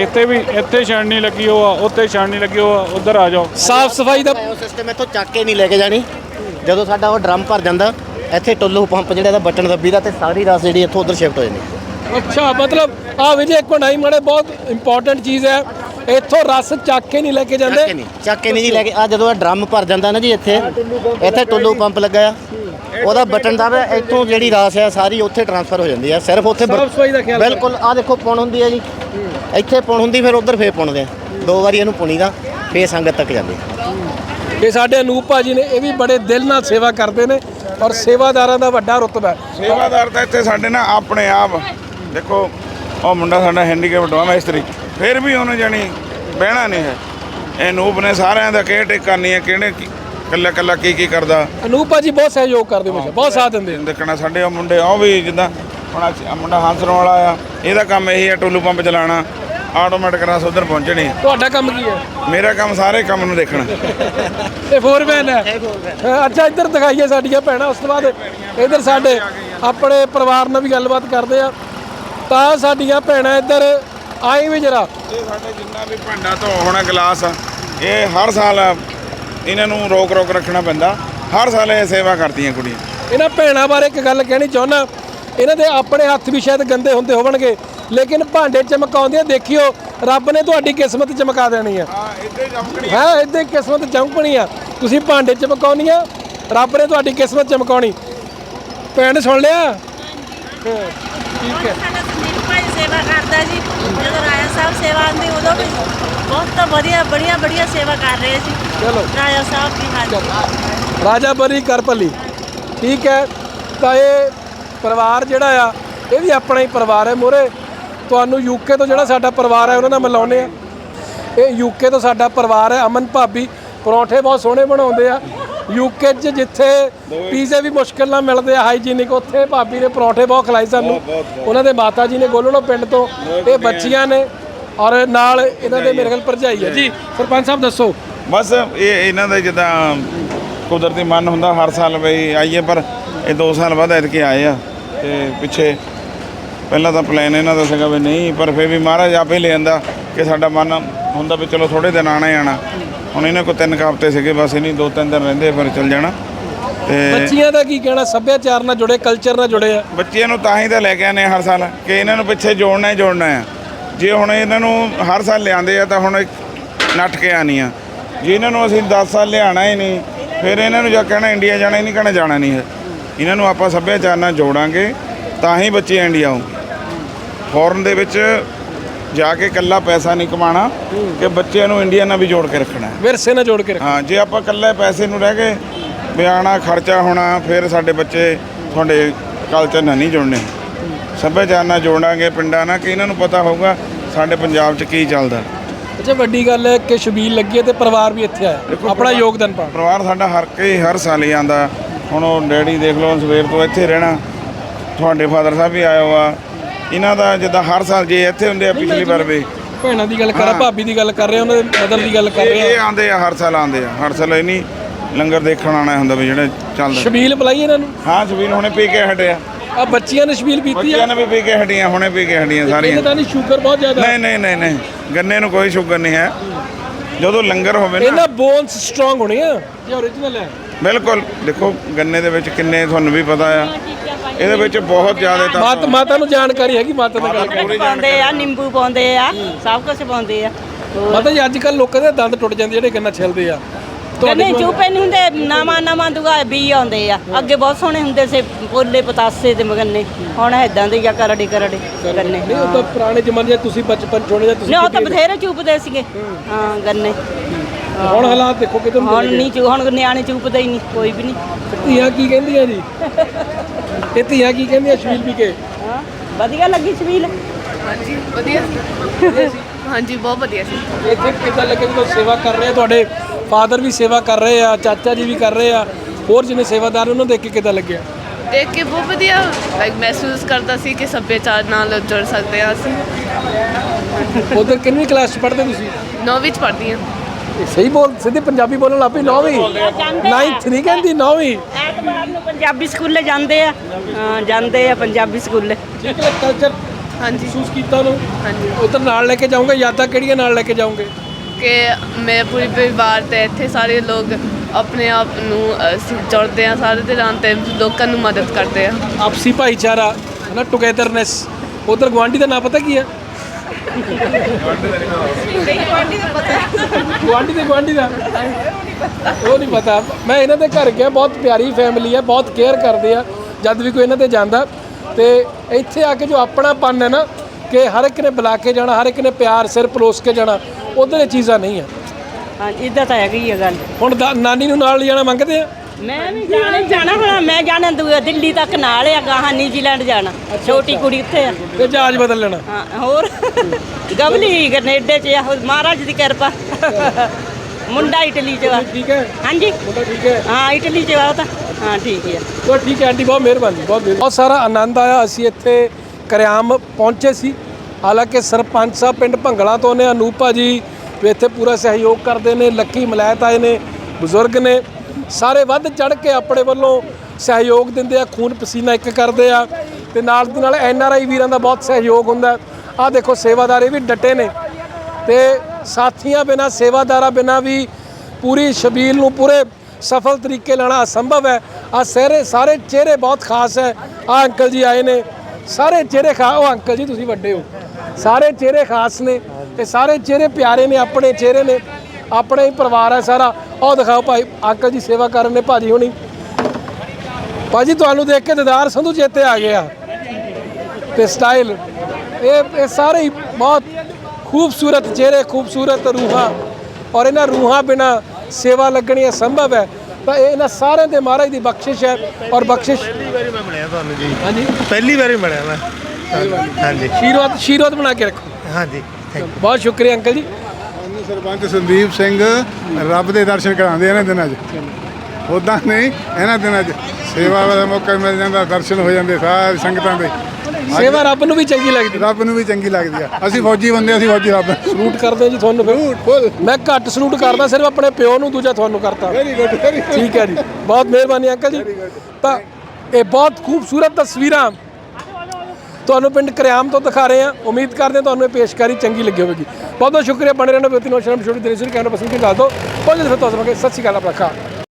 ਇੱਥੇ ਵੀ ਇੱਥੇ ਛਾਣਨੀ ਲੱਗੀ ਹੋ ਆ ਉੱਥੇ ਛਾਣਨੀ ਲੱਗੀ ਹੋ ਆ ਉਧਰ ਆ ਜਾਓ। ਸਾਫ਼ ਸਫ਼ਾਈ ਦਾ ਸਿਸਟਮ ਇੱਥੋਂ ਚੱਕ ਕੇ ਨਹੀਂ ਲੈ ਕੇ ਜਾਣੀ। ਜਦੋਂ ਸਾਡਾ ਉਹ ਡਰਮ ਭਰ ਜਾਂਦਾ ਇੱਥੇ ਟੁੱਲੂ ਪੰਪ ਜਿਹੜਾ ਦਾ ਬਟਨ ਦੱਬੀਦਾ ਤੇ ਸਾਰੀ ਰਸ ਜਿਹੜੀ ਇੱਥੋਂ ਉਧਰ ਸ਼ਿਫਟ ਹੋ ਜਾਂਦੀ। ਅੱਛਾ ਮਤਲਬ ਆ ਵਿਜੇ ਇੱਕ ਮਿੰਟ ਆਈ ਮਾੜੇ ਬਹੁਤ ਇੰਪੋਰਟੈਂਟ ਚੀਜ਼ ਹੈ। ਇੱਥੋਂ ਰਸ ਚੱਕ ਕੇ ਨਹੀਂ ਲੈ ਕੇ ਚੱਕ ਜਾਂਦੇ ਕੇ ਨਹੀਂ ਚੱਕ ਕੇ ਨਹੀਂ ਜੀ ਲੈ ਕੇ। ਆ ਜਦੋਂ ਇਹ ਡਰਮ ਭਰ ਜਾਂਦਾ ਨਾ ਜੀ ਇੱਥੇ ਇੱਥੇ ਟੁੱਲੂ ਪੰਪ ਲੱਗਾ ਆ। ਉਹਦਾ ਬਟਨ ਦੱਬਿਆ ਇੱਥੋਂ ਜਿਹੜੀ ਰਾਸ ਆ ਸਾਰੀ ਉੱਥੇ ਟਰਾਂਸਫਰ ਹੋ ਜਾਂਦੀ ਆ। ਸਿਰਫ ਉੱਥੇ ਦਾ ਬਿਲਕੁਲ ਆ ਦੇਖੋ ਪੁਣ ਹੁੰਦੀ ਆ ਜੀ। ਇੱਥੇ ਪੁਣ ਹੁੰਦੀ ਫਿਰ ਉਧਰ ਫੇਰ ਪੁਣਦੇ ਆ। ਦੋ ਵਾਰੀ ਇਹਨੂੰ ਪੁਣੀ ਦਾ ਫੇਰ ਸੰਗਤ ਤੱਕ ਜਾਂਦੀ ਇਹ ਸਾਡੇ ਅਨੂਪ ਭਾਜੀ ਨੇ ਇਹ ਵੀ ਬੜੇ ਦਿਲ ਨਾਲ ਸੇਵਾ ਕਰਦੇ ਨੇ ਔਰ ਸੇਵਾਦਾਰਾਂ ਦਾ ਵੱਡਾ ਰੁਤਬਾ ਹੈ। ਸੇਵਾਦਾਰ ਤਾਂ ਇੱਥੇ ਸਾਡੇ ਨਾ ਆਪਣੇ ਆਪ ਦੇਖੋ ਉਹ ਮੁੰਡਾ ਸਾਡਾ ਹੈਂਡੀਕੈਪ ਡਵਾ ਮੈਸਤਰੀ ਫਿਰ ਵੀ ਉਹਨੂੰ ਜਾਣੀ ਬਹਿਣਾ ਨਹੀਂ ਹੈ। ਇਹ ਨੂਪ ਨੇ ਸਾਰਿਆਂ ਦਾ ਕੇਅਰ ਟੇਕ ਕਰਨੀ ਹੈ ਕਿਹਨੇ ਕੀ- ਕੱਲਾ ਕੱਲਾ ਕੀ ਕੀ ਕਰਦਾ? ਅਨੂਪ ਭਾਜੀ ਬਹੁਤ ਸਹਿਯੋਗ ਕਰਦੇ ਨੇ ਬਹੁਤ ਸਾਥ ਦਿੰਦੇ ਨੇ ਦੇਖਣਾ ਸਾਡੇ ਉਹ ਮੁੰਡੇ ਉਹ ਵੀ ਜਿੱਦਾਂ ਹੁਣ ਆਹ ਮੁੰਡਾ ਹੰਸਣ ਵਾਲਾ ਆ ਇਹਦਾ ਕੰਮ ਇਹੀ ਹੈ ਟੁੱਲੂ ਪੰਪ ਚਲਾਉਣਾ ਆਟੋਮੈਟਿਕ ਰਸ ਉਧਰ ਪਹੁੰਚਣੀ। ਤੁਹਾਡਾ ਕੰਮ ਕੀ ਹੈ? ਮੇਰਾ ਕੰਮ ਸਾਰੇ ਕੰਮ ਨੂੰ ਦੇਖਣਾ। ਇਹ ਫੋਰਮੈਨ ਹੈ। ਹਾਂ, ਅੱਛਾ ਇੱਧਰ ਦਿਖਾਈਏ ਸਾਡੀਆਂ ਭੈਣਾਂ ਉਸ ਤੋਂ ਬਾਅਦ ਇੱਧਰ ਸਾਡੇ ਆਪਣੇ ਪਰਿਵਾਰ ਨਾਲ ਵੀ ਗੱਲਬਾਤ ਕਰਦੇ ਆ। ਤਾਂ ਸਾਡੀਆਂ ਭੈਣਾਂ ਇੱਧਰ ਆਏ ਵੀ ਜਰਾ। ਇਹ ਸਾਡੇ ਜਿੰਨਾ ਵੀ ਭਾਂਡਾ ਧੋ ਹੋਣਾ ਗਲਾਸ ਆ, ਇਹ ਹਰ ਸਾਲ ਇਹਨਾਂ ਨੂੰ ਰੋਕ ਰੋਕ ਰੱਖਣਾ ਪੈਂਦਾ। ਹਰ ਸਾਲ ਇਹ ਸੇਵਾ ਕਰਦੀਆਂ ਕੁੜੀਆਂ। ਇਹਨਾਂ ਭੈਣਾਂ ਬਾਰੇ ਇੱਕ ਗੱਲ ਕਹਿਣੀ ਚਾਹੁੰਦਾ। ਇਹਨਾਂ ਦੇ ਆਪਣੇ ਹੱਥ ਵੀ ਸ਼ਾਇਦ ਗੰਦੇ ਹੁੰਦੇ ਹੋਣਗੇ ਲੇਕਿਨ ਭਾਂਡੇ ਚਮਕਾਉਂਦੀਆਂ ਦੇਖਿਓ ਰੱਬ ਨੇ ਤੁਹਾਡੀ ਕਿਸਮਤ ਚਮਕਾ ਦੇਣੀ ਆ। ਹਾਂ ਇਦਾਂ ਕਿਸਮਤ ਚਮਕਣੀ ਆ। ਤੁਸੀਂ ਭਾਂਡੇ ਚਮਕਾਉਣੀ ਆ ਰੱਬ ਨੇ ਤੁਹਾਡੀ ਕਿਸਮਤ ਚਮਕਾਉਣੀ। ਭੈਣ ਸੁਣ ਲਿਆ? ਠੀਕ ਹੈ। ਸੇਵਾ ਕਰਦਾ ਜੀ। ਜਦੋਂ ਰਾਜਾ ਸਾਹਿਬ ਸੇਵਾ ਆਉਂਦੀ ਉਦੋਂ ਵੀ ਬਹੁਤ ਵਧੀਆ ਬੜੀਆ ਬੜੀਆ ਸੇਵਾ ਕਰ ਰਹੇ ਸੀ। ਚਲੋ। ਰਾਜਾ ਸਾਹਿਬ ਦੀ ਹਾਂਜੀ। ਰਾਜਾ ਬਰੀ ਕਰਪਲੀ ਠੀਕ ਹੈ। ਤਾਂ ਇਹ ਪਰਿਵਾਰ ਜਿਹੜਾ ਆ ਇਹ ਵੀ ਆਪਣਾ ਹੀ ਪਰਿਵਾਰ ਹੈ ਮੋਰੇ। ਤੁਹਾਨੂੰ ਯੂਕੇ ਤੋਂ ਜਿਹੜਾ ਸਾਡਾ ਪਰਿਵਾਰ ਹੈ ਉਹਨਾਂ ਨਾਲ ਮਿਲਾਉਂਦੇ ਆ ਇਹ ਯੂਕੇ ਤੋਂ ਸਾਡਾ ਪਰਿਵਾਰ ਹੈ। ਅਮਨ ਭਾਬੀ ਪਰੌਂਠੇ ਬਹੁਤ ਸੋਹਣੇ ਬਣਾਉਂਦੇ ਆ। ਯੂਕੇ 'ਚ ਜਿੱਥੇ ਪੀਜ਼ੇ ਵੀ ਮੁਸ਼ਕਿਲ ਨਾਲ ਮਿਲਦੇ ਆ ਹਾਈਜੀਨਿਕ ਉੱਥੇ ਭਾਬੀ ਨੇ ਪਰੌਂਠੇ ਬਹੁਤ ਖਿਲਾਏ ਸਾਨੂੰ। ਉਹਨਾਂ ਦੇ ਮਾਤਾ ਜੀ ਨੇ ਗੋਲਣੋ ਪਿੰਡ ਤੋਂ ਇਹ ਬੱਚੀਆਂ ਨੇ ਔਰ ਨਾਲ ਇਹਨਾਂ ਦੇ ਮੇਰੇ ਖਿਆਲ ਭਰਜਾਈ ਹੈ। ਜੀ ਸਰਪੰਚ ਸਾਹਿਬ ਦੱਸੋ। ਬਸ ਇਹ ਇਹਨਾਂ ਦਾ ਜਿੱਦਾਂ ਕੁਦਰਤੀ ਮਨ ਹੁੰਦਾ ਹਰ ਸਾਲ ਬਈ ਆਈਏ ਪਰ ਇਹ 2 ਸਾਲ ਬਾਅਦ ਐਤਕੀ ਆਏ ਆ ਤੇ ਪਿੱਛੇ ਪਹਿਲਾਂ ਤਾਂ ਪਲਾਨ ਇਹਨਾਂ ਦਾ ਸੀਗਾ ਵੀ ਨਹੀਂ ਪਰ ਫਿਰ ਵੀ ਮਹਾਰਾਜ ਆਪੇ ਲੈ ਜਾਂਦਾ ਕਿ ਸਾਡਾ ਮਨ ਹੁੰਦਾ ਵੀ ਚਲੋ ਥੋੜੇ ਦਿਨ ਆਣਾ ਹੀ ਆਣਾ ਹੁਣ ਇਹਨਾਂ ਕੋਲ ਤਿੰਨ ਕੁ ਹਫ਼ਤੇ ਸੀਗੇ ਬਸ ਇਹਨੀ ਦੋ ਤਿੰਨ ਦਿਨ ਰਹਿੰਦੇ ਫਿਰ ਚੱਲ ਜਾਣਾ। ਤੇ ਬੱਚੀਆਂ ਦਾ ਕੀ ਕਹਿਣਾ? ਸੱਭਿਆਚਾਰ ਨਾਲ ਜੁੜੇ ਕਲਚਰ ਨਾਲ ਜੁੜੇ ਆ। ਬੱਚਿਆਂ ਨੂੰ ਤਾਂ ਹੀ ਤਾਂ ਲੈ ਕੇ ਆਨੇ ਹਰ ਸਾਲ ਕਿ ਇਹਨਾਂ ਨੂੰ ਪਿੱਛੇ ਜੋੜਨਾ ਹੀ ਜੋੜਨਾ ਆ। ਜੇ ਹੁਣ ਇਹਨਾਂ ਨੂੰ ਹਰ ਸਾਲ ਲਿਆਂਦੇ ਆ ਤਾਂ ਹੁਣ ਨੱਠ ਕੇ ਆਣੀ ਆ। ਜੇ ਇਹਨਾਂ ਨੂੰ ਅਸੀਂ 10 ਸਾਲ ਲਿਆਣਾ ਹੀ ਨਹੀਂ ਫਿਰ ਇਹਨਾਂ ਨੂੰ ਜਾ ਕਹਿਣਾ ਇੰਡੀਆ ਜਾਣਾ ਹੀ ਨਹੀਂ ਕਹਿਣਾ ਜਾਣਾ ਨਹੀਂ ਹੈ। ਇਹਨਾਂ ਨੂੰ ਆਪਾਂ ਸੱਭਿਆਚਾਰ ਨਾਲ ਜੋੜਾਂਗੇ ਤਾਂ ਹੀ ਬੱਚੇ ਇੰਡੀਆ ਆਉਂਗੇ ਫੋਰਨ ਦੇ ਵਿੱਚ ਜਾ ਕੇ ਇਕੱਲਾ ਪੈਸਾ ਨਹੀਂ ਕਮਾਣਾ ਕਿ ਬੱਚਿਆਂ ਨੂੰ ਇੰਡੀਆ ਨਾਲ ਵੀ ਜੋੜ ਕੇ ਰੱਖਣਾ। ਹੈ ਵਿਰਸੇ ਨਾਲ ਜੋੜ ਕੇ ਰੱਖ ਹਾਂ ਜੇ ਆਪਾਂ ਇਕੱਲੇ ਪੈਸੇ ਨੂੰ ਰਹਿ ਗਏ ਬਿਆਣਾ ਖਰਚਾ ਹੋਣਾ ਫਿਰ ਸਾਡੇ ਬੱਚੇ ਤੁਹਾਡੇ ਕਲਚਰ ਨਾਲ ਨਹੀਂ ਜੁੜਨੇ। ਸੱਭਿਆਚਾਰ ਨਾਲ ਜੋੜਾਂਗੇ ਪਿੰਡਾਂ ਨਾਲ ਕਿ ਇਹਨਾਂ ਨੂੰ ਪਤਾ ਹੋਊਗਾ ਸਾਡੇ ਪੰਜਾਬ 'ਚ ਕੀ ਚੱਲਦਾ। ਅੱਛਾ ਵੱਡੀ ਗੱਲ ਹੈ ਕਿ ਸ਼ਬੀਲ ਲੱਗੀ ਹੈ ਤੇ ਪਰਿਵਾਰ ਵੀ ਇੱਥੇ ਆਇਆ। ਆਪਣਾ ਯੋਗਦਾਨ ਪਾ ਪਰਿਵਾਰ ਸਾਡਾ ਹਰ ਕੇ ਹਰ ਸਾਲ ਹੀ ਆਂਦਾ ਹੁਣ ਉਹ ਡੈਡੀ ਦੇਖ ਲਓ ਸਵੇਰ ਤੋਂ ਇੱਥੇ ਰਹਿਣਾ। ਤੁਹਾਡੇ ਫਾਦਰ ਸਾਹਿਬ ਵੀ ਆਏ ਹੋ ਆ ਇਹਨਾਂ ਦਾ ਜਿੱਦਾਂ ਹਰ ਸਾਲ ਜੇ ਇੱਥੇ ਹੁੰਦੇ ਆ ਪਿਛਲੀ ਵਾਰ ਵੀ। ਭੈਣਾਂ ਦੀ ਗੱਲ ਕਰ ਰਿਹਾ ਭਾਬੀ ਦੀ ਗੱਲ ਕਰ ਰਿਹਾ ਉਹਨਾਂ ਦੇ ਮਦਰ ਦੀ ਗੱਲ ਕਰ ਰਿਹਾ ਇਹ ਆਂਦੇ ਆ ਹਰ ਸਾਲ ਆਂਦੇ ਆ। ਹਰ ਸਾਲ ਇਹ ਨਹੀਂ ਲੰਗਰ ਦੇਖਣ ਆਣਾ ਹੁੰਦਾ ਵੀ ਜਿਹੜਾ ਚੱਲਦਾ। ਸ਼ਬੀਲ ਬੁਲਾਈ ਇਹਨਾਂ ਨੂੰ? ਹਾਂ ਜ਼ਮੀਨ ਹੁਣੇ ਪੀ ਕੇ ਹਟਿਆ ਆ। ਬੱਚੀਆਂ ਨੇ ਸ਼ਬੀਲ ਪੀਤੀ ਬੱਚਿਆਂ ਆ ਨੇ ਵੀ ਪੀ ਕੇ ਹਟੀਆਂ ਹੁਣੇ ਪੀ ਕੇ ਹਟੀਆਂ ਸਾਰੀਆਂ। ਇਹਨਾਂ ਦਾ ਨਹੀਂ ਸ਼ੂਗਰ ਬਹੁਤ ਜ਼ਿਆਦਾ। ਨਹੀਂ ਨਹੀਂ ਨਹੀਂ ਨਹੀਂ। ਗੰਨੇ ਨੂੰ ਕੋਈ ਸ਼ੂਗਰ ਨਹੀਂ ਹੈ। ਜਦੋਂ ਲੰਗਰ ਹੋਵੇ ਨਾ। ਇਹਨਾਂ ਬੋਨਸ ਸਟਰੋਂਗ ਹੋਣੇ ਆ ਇਹ ਓਰੀਜਨਲ ਹੈ। ਬਿਲਕੁਲ। ਦੇਖੋ ਗੰਨੇ ਦੇ ਵਿੱਚ ਕਿੰਨੇ ਤੁਹਾਨੂੰ ਵੀ ਪਤਾ ਆ। ਇਹਦੇ ਵਿੱਚ ਬਹੁਤ ਜ਼ਿਆਦਾ ਤਾਂ ਮਾਤ ਮਾਤਾ ਨੂੰ ਜਾਣਕਾਰੀ ਹੈਗੀ ਮਾਤਾ ਨਾਲ ਗੱਲ ਪਾਉਂਦੇ ਆ ਨਿੰਬੂ ਪਾਉਂਦੇ ਆ ਸਭ ਕੁਝ ਪਾਉਂਦੇ ਆ। ਮਾਤਾ ਜੀ ਅੱਜ ਕੱਲ ਲੋਕਾਂ ਦੇ ਦੰਦ ਟੁੱਟ ਜਾਂਦੇ ਜਿਹੜੇ ਗੰਨਾ ਛਿਲਦੇ ਆ। ਕੋਲ ਚੂਪੇ ਨਹੀਂ ਹੁੰਦੇ ਨਵਾਂ ਨਵਾਂ ਦੁਗਾ ਬੀ ਆਉਂਦੇ ਆ। ਅੱਗੇ ਬਹੁਤ ਸੋਹਣੇ ਹੁੰਦੇ ਸੀ ਪੋਲੇ ਪਤਾਸੇ ਤੇ ਮਗੰਨੇ। ਹੁਣ ਇਦਾਂ ਦੇ ਆ ਕਰੜੇ ਕਰੜੇ ਗੰਨੇ। ਨਹੀਂ ਉਹ ਤਾਂ ਪੁਰਾਣੇ ਜ਼ਮਾਨੇ 'ਚ ਤੁਸੀਂ ਬਚਪਨ ਜਾਂ ਤੁਸੀਂ ਨਹੀਂ ਉਹ ਤਾਂ ਬਥੇਰੇ ਚੂਪਦੇ ਸੀਗੇ। ਹਾਂ ਗੰਨੇ। ਹੁਣ ਹਾਲਾਤ ਦੇਖੋ ਕਿਤੇ ਹੁਣ ਨਹੀਂ ਚੂ ਹੁਣ ਨਿਆਣੇ ਚੂਪਦੇ ਹੀ ਨਹੀਂ ਕੋਈ ਵੀ ਨਹੀਂ। ਧੀਆਂ ਕੀ ਕਹਿੰਦੀਆਂ ਜੀ? ਇਹ ਧੀਆਂ ਕੀ ਕਹਿੰਦੀਆਂ ਸ਼ਬੀਲ ਪੀ ਕੇ? ਹਾਂ ਵਧੀਆ ਲੱਗੀ ਛਬੀਲ ਹਾਂਜੀ ਵਧੀਆ ਹਾਂਜੀ ਬਹੁਤ ਵਧੀਆ ਸੀ। ਇੱਥੇ ਕਿੱਦਾਂ ਲੱਗੇ ਜਦੋਂ ਸੇਵਾ ਕਰ ਰਹੇ ਆ? ਤੁਹਾਡੇ ਫਾਦਰ ਵੀ ਸੇਵਾ ਕਰ ਰਹੇ ਆ ਚਾਚਾ ਜੀ ਵੀ ਕਰ ਰਹੇ ਆ। ਹੋਰ ਜਿਹਨੇ ਸੇਵਾਦਾਰ ਉਹਨਾਂ ਦੇਖ ਕੇ ਕਿੱਦਾਂ ਲੱਗਿਆ? ਦੇਖ ਕੇ ਬਹੁਤ ਵਧੀਆ ਲਾਈਕ ਮਹਿਸੂਸ ਕਰਦਾ ਸੀ ਕਿ ਸੱਭਿਆਚਾਰ ਨਾਲ ਜੁੜ ਸਕਦੇ ਹਾਂ ਅਸੀਂ। ਉਧਰ ਕਿੰਨੀ ਕਲਾਸ ਚ ਪੜ੍ਹਦੇ ਤੁਸੀਂ? ਨੌਵੀਂ ਚ ਪੜ੍ਹਦੀ ਇਹ ਸਹੀ ਬੋਲ ਸਿੱਧੀ ਪੰਜਾਬੀ ਬੋਲਣ ਲੱਗ ਪਈ ਨੌਵੀਂ। ਨਾਈਨਥ ਨਹੀਂ ਕਹਿੰਦੀ ਨੌਵੀਂ। ਐਤਵਾਰ ਨੂੰ ਪੰਜਾਬੀ ਸਕੂਲੇ ਜਾਂਦੇ ਆ। ਹਾਂ ਜਾਂਦੇ ਆ ਪੰਜਾਬੀ ਸਕੂਲੇ। ਠੀਕ ਹੈ ਕਲਚਰ ਹਾਂਜੀ। ਮਹਿਸੂਸ ਕੀਤਾ ਨੂੰ ਹਾਂਜੀ। ਉਧਰ ਨਾਲ ਲੈ ਕੇ ਜਾਓਗੇ ਯਾਦਾਂ ਕਿਹੜੀਆਂ ਨਾਲ ਲੈ ਕੇ ਜਾਓਗੇ ਕਿ ਮੇਰੇ ਪੂਰੀ ਪਰਿਵਾਰ ਤੇ ਇੱਥੇ ਸਾਰੇ ਲੋਕ ਆਪਣੇ ਆਪ ਨੂੰ ਜੁੜਦੇ ਆ ਸਾਰੇ ਦੇ ਨਾਲ ਤੇ ਲੋਕਾਂ ਨੂੰ ਮਦਦ ਕਰਦੇ ਆ। ਆਪਸੀ ਭਾਈਚਾਰਾ ਨਾ ਟੁਗੇਦਰਨੈਸ ਉਧਰ ਗਵਾਂਢੀ ਦਾ ਨਾਂ ਪਤਾ ਕੀ ਹੈ? ਗਵਾਂਢੀ ਦੇ ਗਵਾਂਢੀ ਦਾ ਉਹ ਨਹੀਂ ਪਤਾ। ਮੈਂ ਇਹਨਾਂ ਦੇ ਘਰ ਗਿਆ ਬਹੁਤ ਪਿਆਰੀ ਫੈਮਿਲੀ ਹੈ ਬਹੁਤ ਕੇਅਰ ਕਰਦੇ ਆ। ਜਦ ਵੀ ਕੋਈ ਇਹਨਾਂ ਤੇ ਜਾਂਦਾ ਤੇ ਇੱਥੇ ਆ ਕੇ ਜੋ ਆਪਣਾਪਨ ਹੈ ਨਾ ਕਿ ਹਰ ਇੱਕ ਨੇ ਬੁਲਾ ਕੇ ਜਾਣਾ ਹਰ ਇੱਕ ਨੇ ਪਿਆਰ ਸਿਰ ਪਲੋਸ ਕੇ ਜਾਣਾ ਉਧਰ ਇਹ ਚੀਜ਼ਾਂ ਨਹੀਂ ਆ ਹਾਂ ਇਦਾਂ ਤਾਂ ਹੈਗੀ ਆ ਗੱਲ। ਹੁਣ ਦਾ- ਨਾਨੀ ਨੂੰ ਨਾਲ ਲਿਜਾਣਾ ਮੰਗਦੇ ਆ? ਮੈਂ ਵੀ ਜਾਣਾ ਜਾਣਾ ਹੁਣ ਮੈਂ ਜਾਣਾ ਦੂ- ਦਿੱਲੀ ਤੱਕ ਨਾਲ ਆ ਗਾਹਾਂ ਨਿਊਜ਼ੀਲੈਂਡ ਜਾਣਾ। ਛੋਟੀ ਕੁੜੀ ਉੱਥੇ ਆ। ਤੇ ਜਹਾਜ਼ ਬਦਲ ਲੈਣਾ। ਹਾਂ ਹੋਰ? ਗਵਲੀ ਕੈਨੇਡਾ ਚ ਆ ਹੋਰ ਮਹਾਰਾਜ ਦੀ ਕਿਰਪਾ। ਮੁੰਡਾ ਇਟਲੀ ਚ ਆ। ਠੀਕ ਹੈ? ਹਾਂਜੀ। ਮੁੰਡਾ ਠੀਕ ਹੈ? ਹਾਂ ਇਟਲੀ ਚ ਆ ਉਹ ਤਾਂ। ਹਾਂ ਠੀਕ ਆ। ਚਲੋ ਠੀਕ ਹੈ ਆਂਟੀ ਬਹੁਤ ਮਿਹਰਬਾਨੀ ਬਹੁਤ ਮਿਹਰਬਾਨੀ। ਬਹੁਤ ਸਾਰਾ ਆਨੰਦ ਆਇਆ ਅਸੀਂ ਇੱਥੇ ਕਰਿਆਮ ਪਹੁੰਚੇ ਸੀ। ਹਾਲਾਂਕਿ ਸਰਪੰਚ ਸਾਹਿਬ ਪਿੰਡ ਭੰਗਲਾ ਤੋਂ ਨੇ ਅਨੂਪ ਭਾਜੀ ਵੀ ਇੱਥੇ ਪੂਰਾ ਸਹਿਯੋਗ ਕਰਦੇ ਨੇ ਲੱਕੀ ਮਲੈਤ ਆਏ ਨੇ ਬਜ਼ੁਰਗ ਨੇ। ਸਾਰੇ ਵੱਧ ਚੜ ਕੇ ਆਪਣੇ ਵੱਲੋਂ ਸਹਿਯੋਗ ਦਿੰਦੇ ਆ, ਖੂਨ ਪਸੀਨਾ ਇੱਕ ਕਰਦੇ ਆ ਤੇ ਨਾਲ ਦੀ ਨਾਲ ਐਨ ਆਰ ਆਈ ਵੀਰਾਂ ਦਾ ਬਹੁਤ ਸਹਿਯੋਗ ਹੁੰਦਾ। ਆ ਦੇਖੋ ਸੇਵਾਦਾਰ ਇਹ ਵੀ ਡਟੇ ਨੇ ਤੇ ਸਾਥੀਆਂ ਬਿਨਾ, ਸੇਵਾਦਾਰਾਂ ਬਿਨਾ ਵੀ ਪੂਰੀ ਸ਼ਬੀਲ ਨੂੰ ਪੂਰੇ ਸਫਲ ਤਰੀਕੇ ਲਾਣਾ ਅਸੰਭਵ ਹੈ। ਆ ਸਾਰੇ ਸਾਰੇ ਚਿਹਰੇ ਬਹੁਤ ਖਾਸ ਹੈ। ਆ ਅੰਕਲ ਜੀ ਆਏ ਨੇ। ਸਾਰੇ ਚਿਹਰੇ ਖਾ, ਉਹ ਅੰਕਲ ਜੀ ਤੁਸੀਂ ਵੱਡੇ ਹੋ। ਸਾਰੇ ਚਿਹਰੇ ਖਾਸ ਨੇ ਤੇ ਸਾਰੇ ਚਿਹਰੇ ਪਿਆਰੇ ਨੇ, ਆਪਣੇ ਚਿਹਰੇ ਨੇ। ਆਪਣਾ ਹੀ ਪਰਿਵਾਰ ਹੈ ਸਾਰਾ। ਉਹ ਦਿਖਾਓ ਭਾਈ ਅੰਕਲ ਜੀ ਸੇਵਾ ਕਰਨ ਨੇ ਭਾਜੀ ਹੁਣੀ। ਭਾਜੀ ਤੁਹਾਨੂੰ ਦੇਖ ਕੇ ਦਿਦਾਰ ਸੰਧੂ ਚੇਤੇ ਆ ਗਿਆ। ਤੇ ਸਟਾਈਲ ਇਹ ਇਹ ਸਾਰੇ ਹੀ ਬਹੁਤ ਖੂਬਸੂਰਤ ਚਿਹਰੇ ਖੂਬਸੂਰਤ ਰੂਹਾਂ। ਔਰ ਇਹਨਾਂ ਰੂਹਾਂ ਬਿਨਾ ਸੇਵਾ ਲੱਗਣੀ ਅਸੰਭਵ ਹੈ। ਤਾਂ ਇਹ ਇਹਨਾਂ ਸਾਰਿਆਂ ਦੇ ਮਹਾਰਾਜ ਦੀ ਬਖਸ਼ਿਸ਼ ਹੈ ਔਰ ਬਖਸ਼ਿਸ਼ ਤੁਹਾਨੂੰ ਜੀ। ਹਾਂਜੀ। ਪਹਿਲੀ ਵਾਰੀ ਮਿਲਿਆ ਮੈਂ। ਹਾਂਜੀ। ਆਸ਼ੀਰਵਾਦ ਆਸ਼ੀਰਵਾਦ ਬਣਾ ਕੇ ਰੱਖੋ। ਹਾਂਜੀ ਥੈਂਕ ਬਹੁਤ ਸ਼ੁਕਰੀਆ ਅੰਕਲ ਜੀ। ਸਰਪੰਚ ਸੰਦੀਪ ਸਿੰਘ ਰੱਬ ਦੇ ਦਰਸ਼ਨ ਕਰਾਉਂਦੇ ਇਹਨਾਂ ਦਿਨਾਂ 'ਚ। ਉਦਾਂ ਨਹੀਂ ਇਹਨਾਂ ਦਿਨਾਂ 'ਚ। ਸੇਵਾ ਦਾ ਮੌਕਾ ਮਿਲ ਜਾਂਦਾ ਦਰਸ਼ਨ ਹੋ ਜਾਂਦੇ ਸਾਰੀ ਸੰਗਤਾਂ ਦੇ। ਸੇਵਾ ਰੱਬ ਨੂੰ ਵੀ ਚੰਗੀ ਲੱਗਦੀ। ਰੱਬ ਨੂੰ ਵੀ ਚੰਗੀ ਲੱਗਦੀ ਆ। ਅਸੀਂ ਫੌਜੀ ਬੰਦੇ ਅਸੀਂ ਫੌਜੀ ਰੱਬ। ਸਲੂਟ ਕਰਦੇ ਜੀ ਤੁਹਾਨੂੰ ਫਿਰ। ਮੈਂ ਘੱਟ ਸਲੂਟ ਕਰਦਾ ਸਿਰਫ ਆਪਣੇ ਪਿਓ ਨੂੰ ਦੂਜਾ ਤੁਹਾਨੂੰ ਕਰਤਾ। ਵੈਰੀ ਗੁੱਡ ਠੀਕ ਹੈ ਜੀ। ਬਹੁਤ ਮਿਹਰਬਾਨੀ ਅੰਕਲ ਜੀ। ਤਾਂ ਇਹ ਬਹੁਤ ਖੂਬਸੂਰਤ ਤਸਵੀਰਾਂ ਤੁਹਾਨੂੰ ਪਿੰਡ ਕਰਿਆਮ ਤੋਂ ਦਿਖਾ ਰਹੇ ਹਾਂ। ਉਮੀਦ ਕਰਦੇ ਹਾਂ ਤੁਹਾਨੂੰ ਇਹ ਪੇਸ਼ਕਾਰੀ ਚੰਗੀ ਲੱਗੀ ਹੋਵੇਗੀ। ਬਹੁਤ ਬਹੁਤ ਸ਼ੁਕਰੀਆ ਬਣੇ ਰਹਿਣਾ ਬੇਤੀ ਸ਼ਰਮ ਛੋਟੀ ਦੇਰ ਸੁਣ ਕੈਮਰਾ ਪਸੰਦ ਕੀ ਲਾ ਦਿਓ ਬਹੁਤ ਜਲਦੀ ਫਿਰ ਤੋਂ ਸਤਿ ਸ਼੍ਰੀ ਅਕਾਲ, ਆਪਣਾ ਖਾ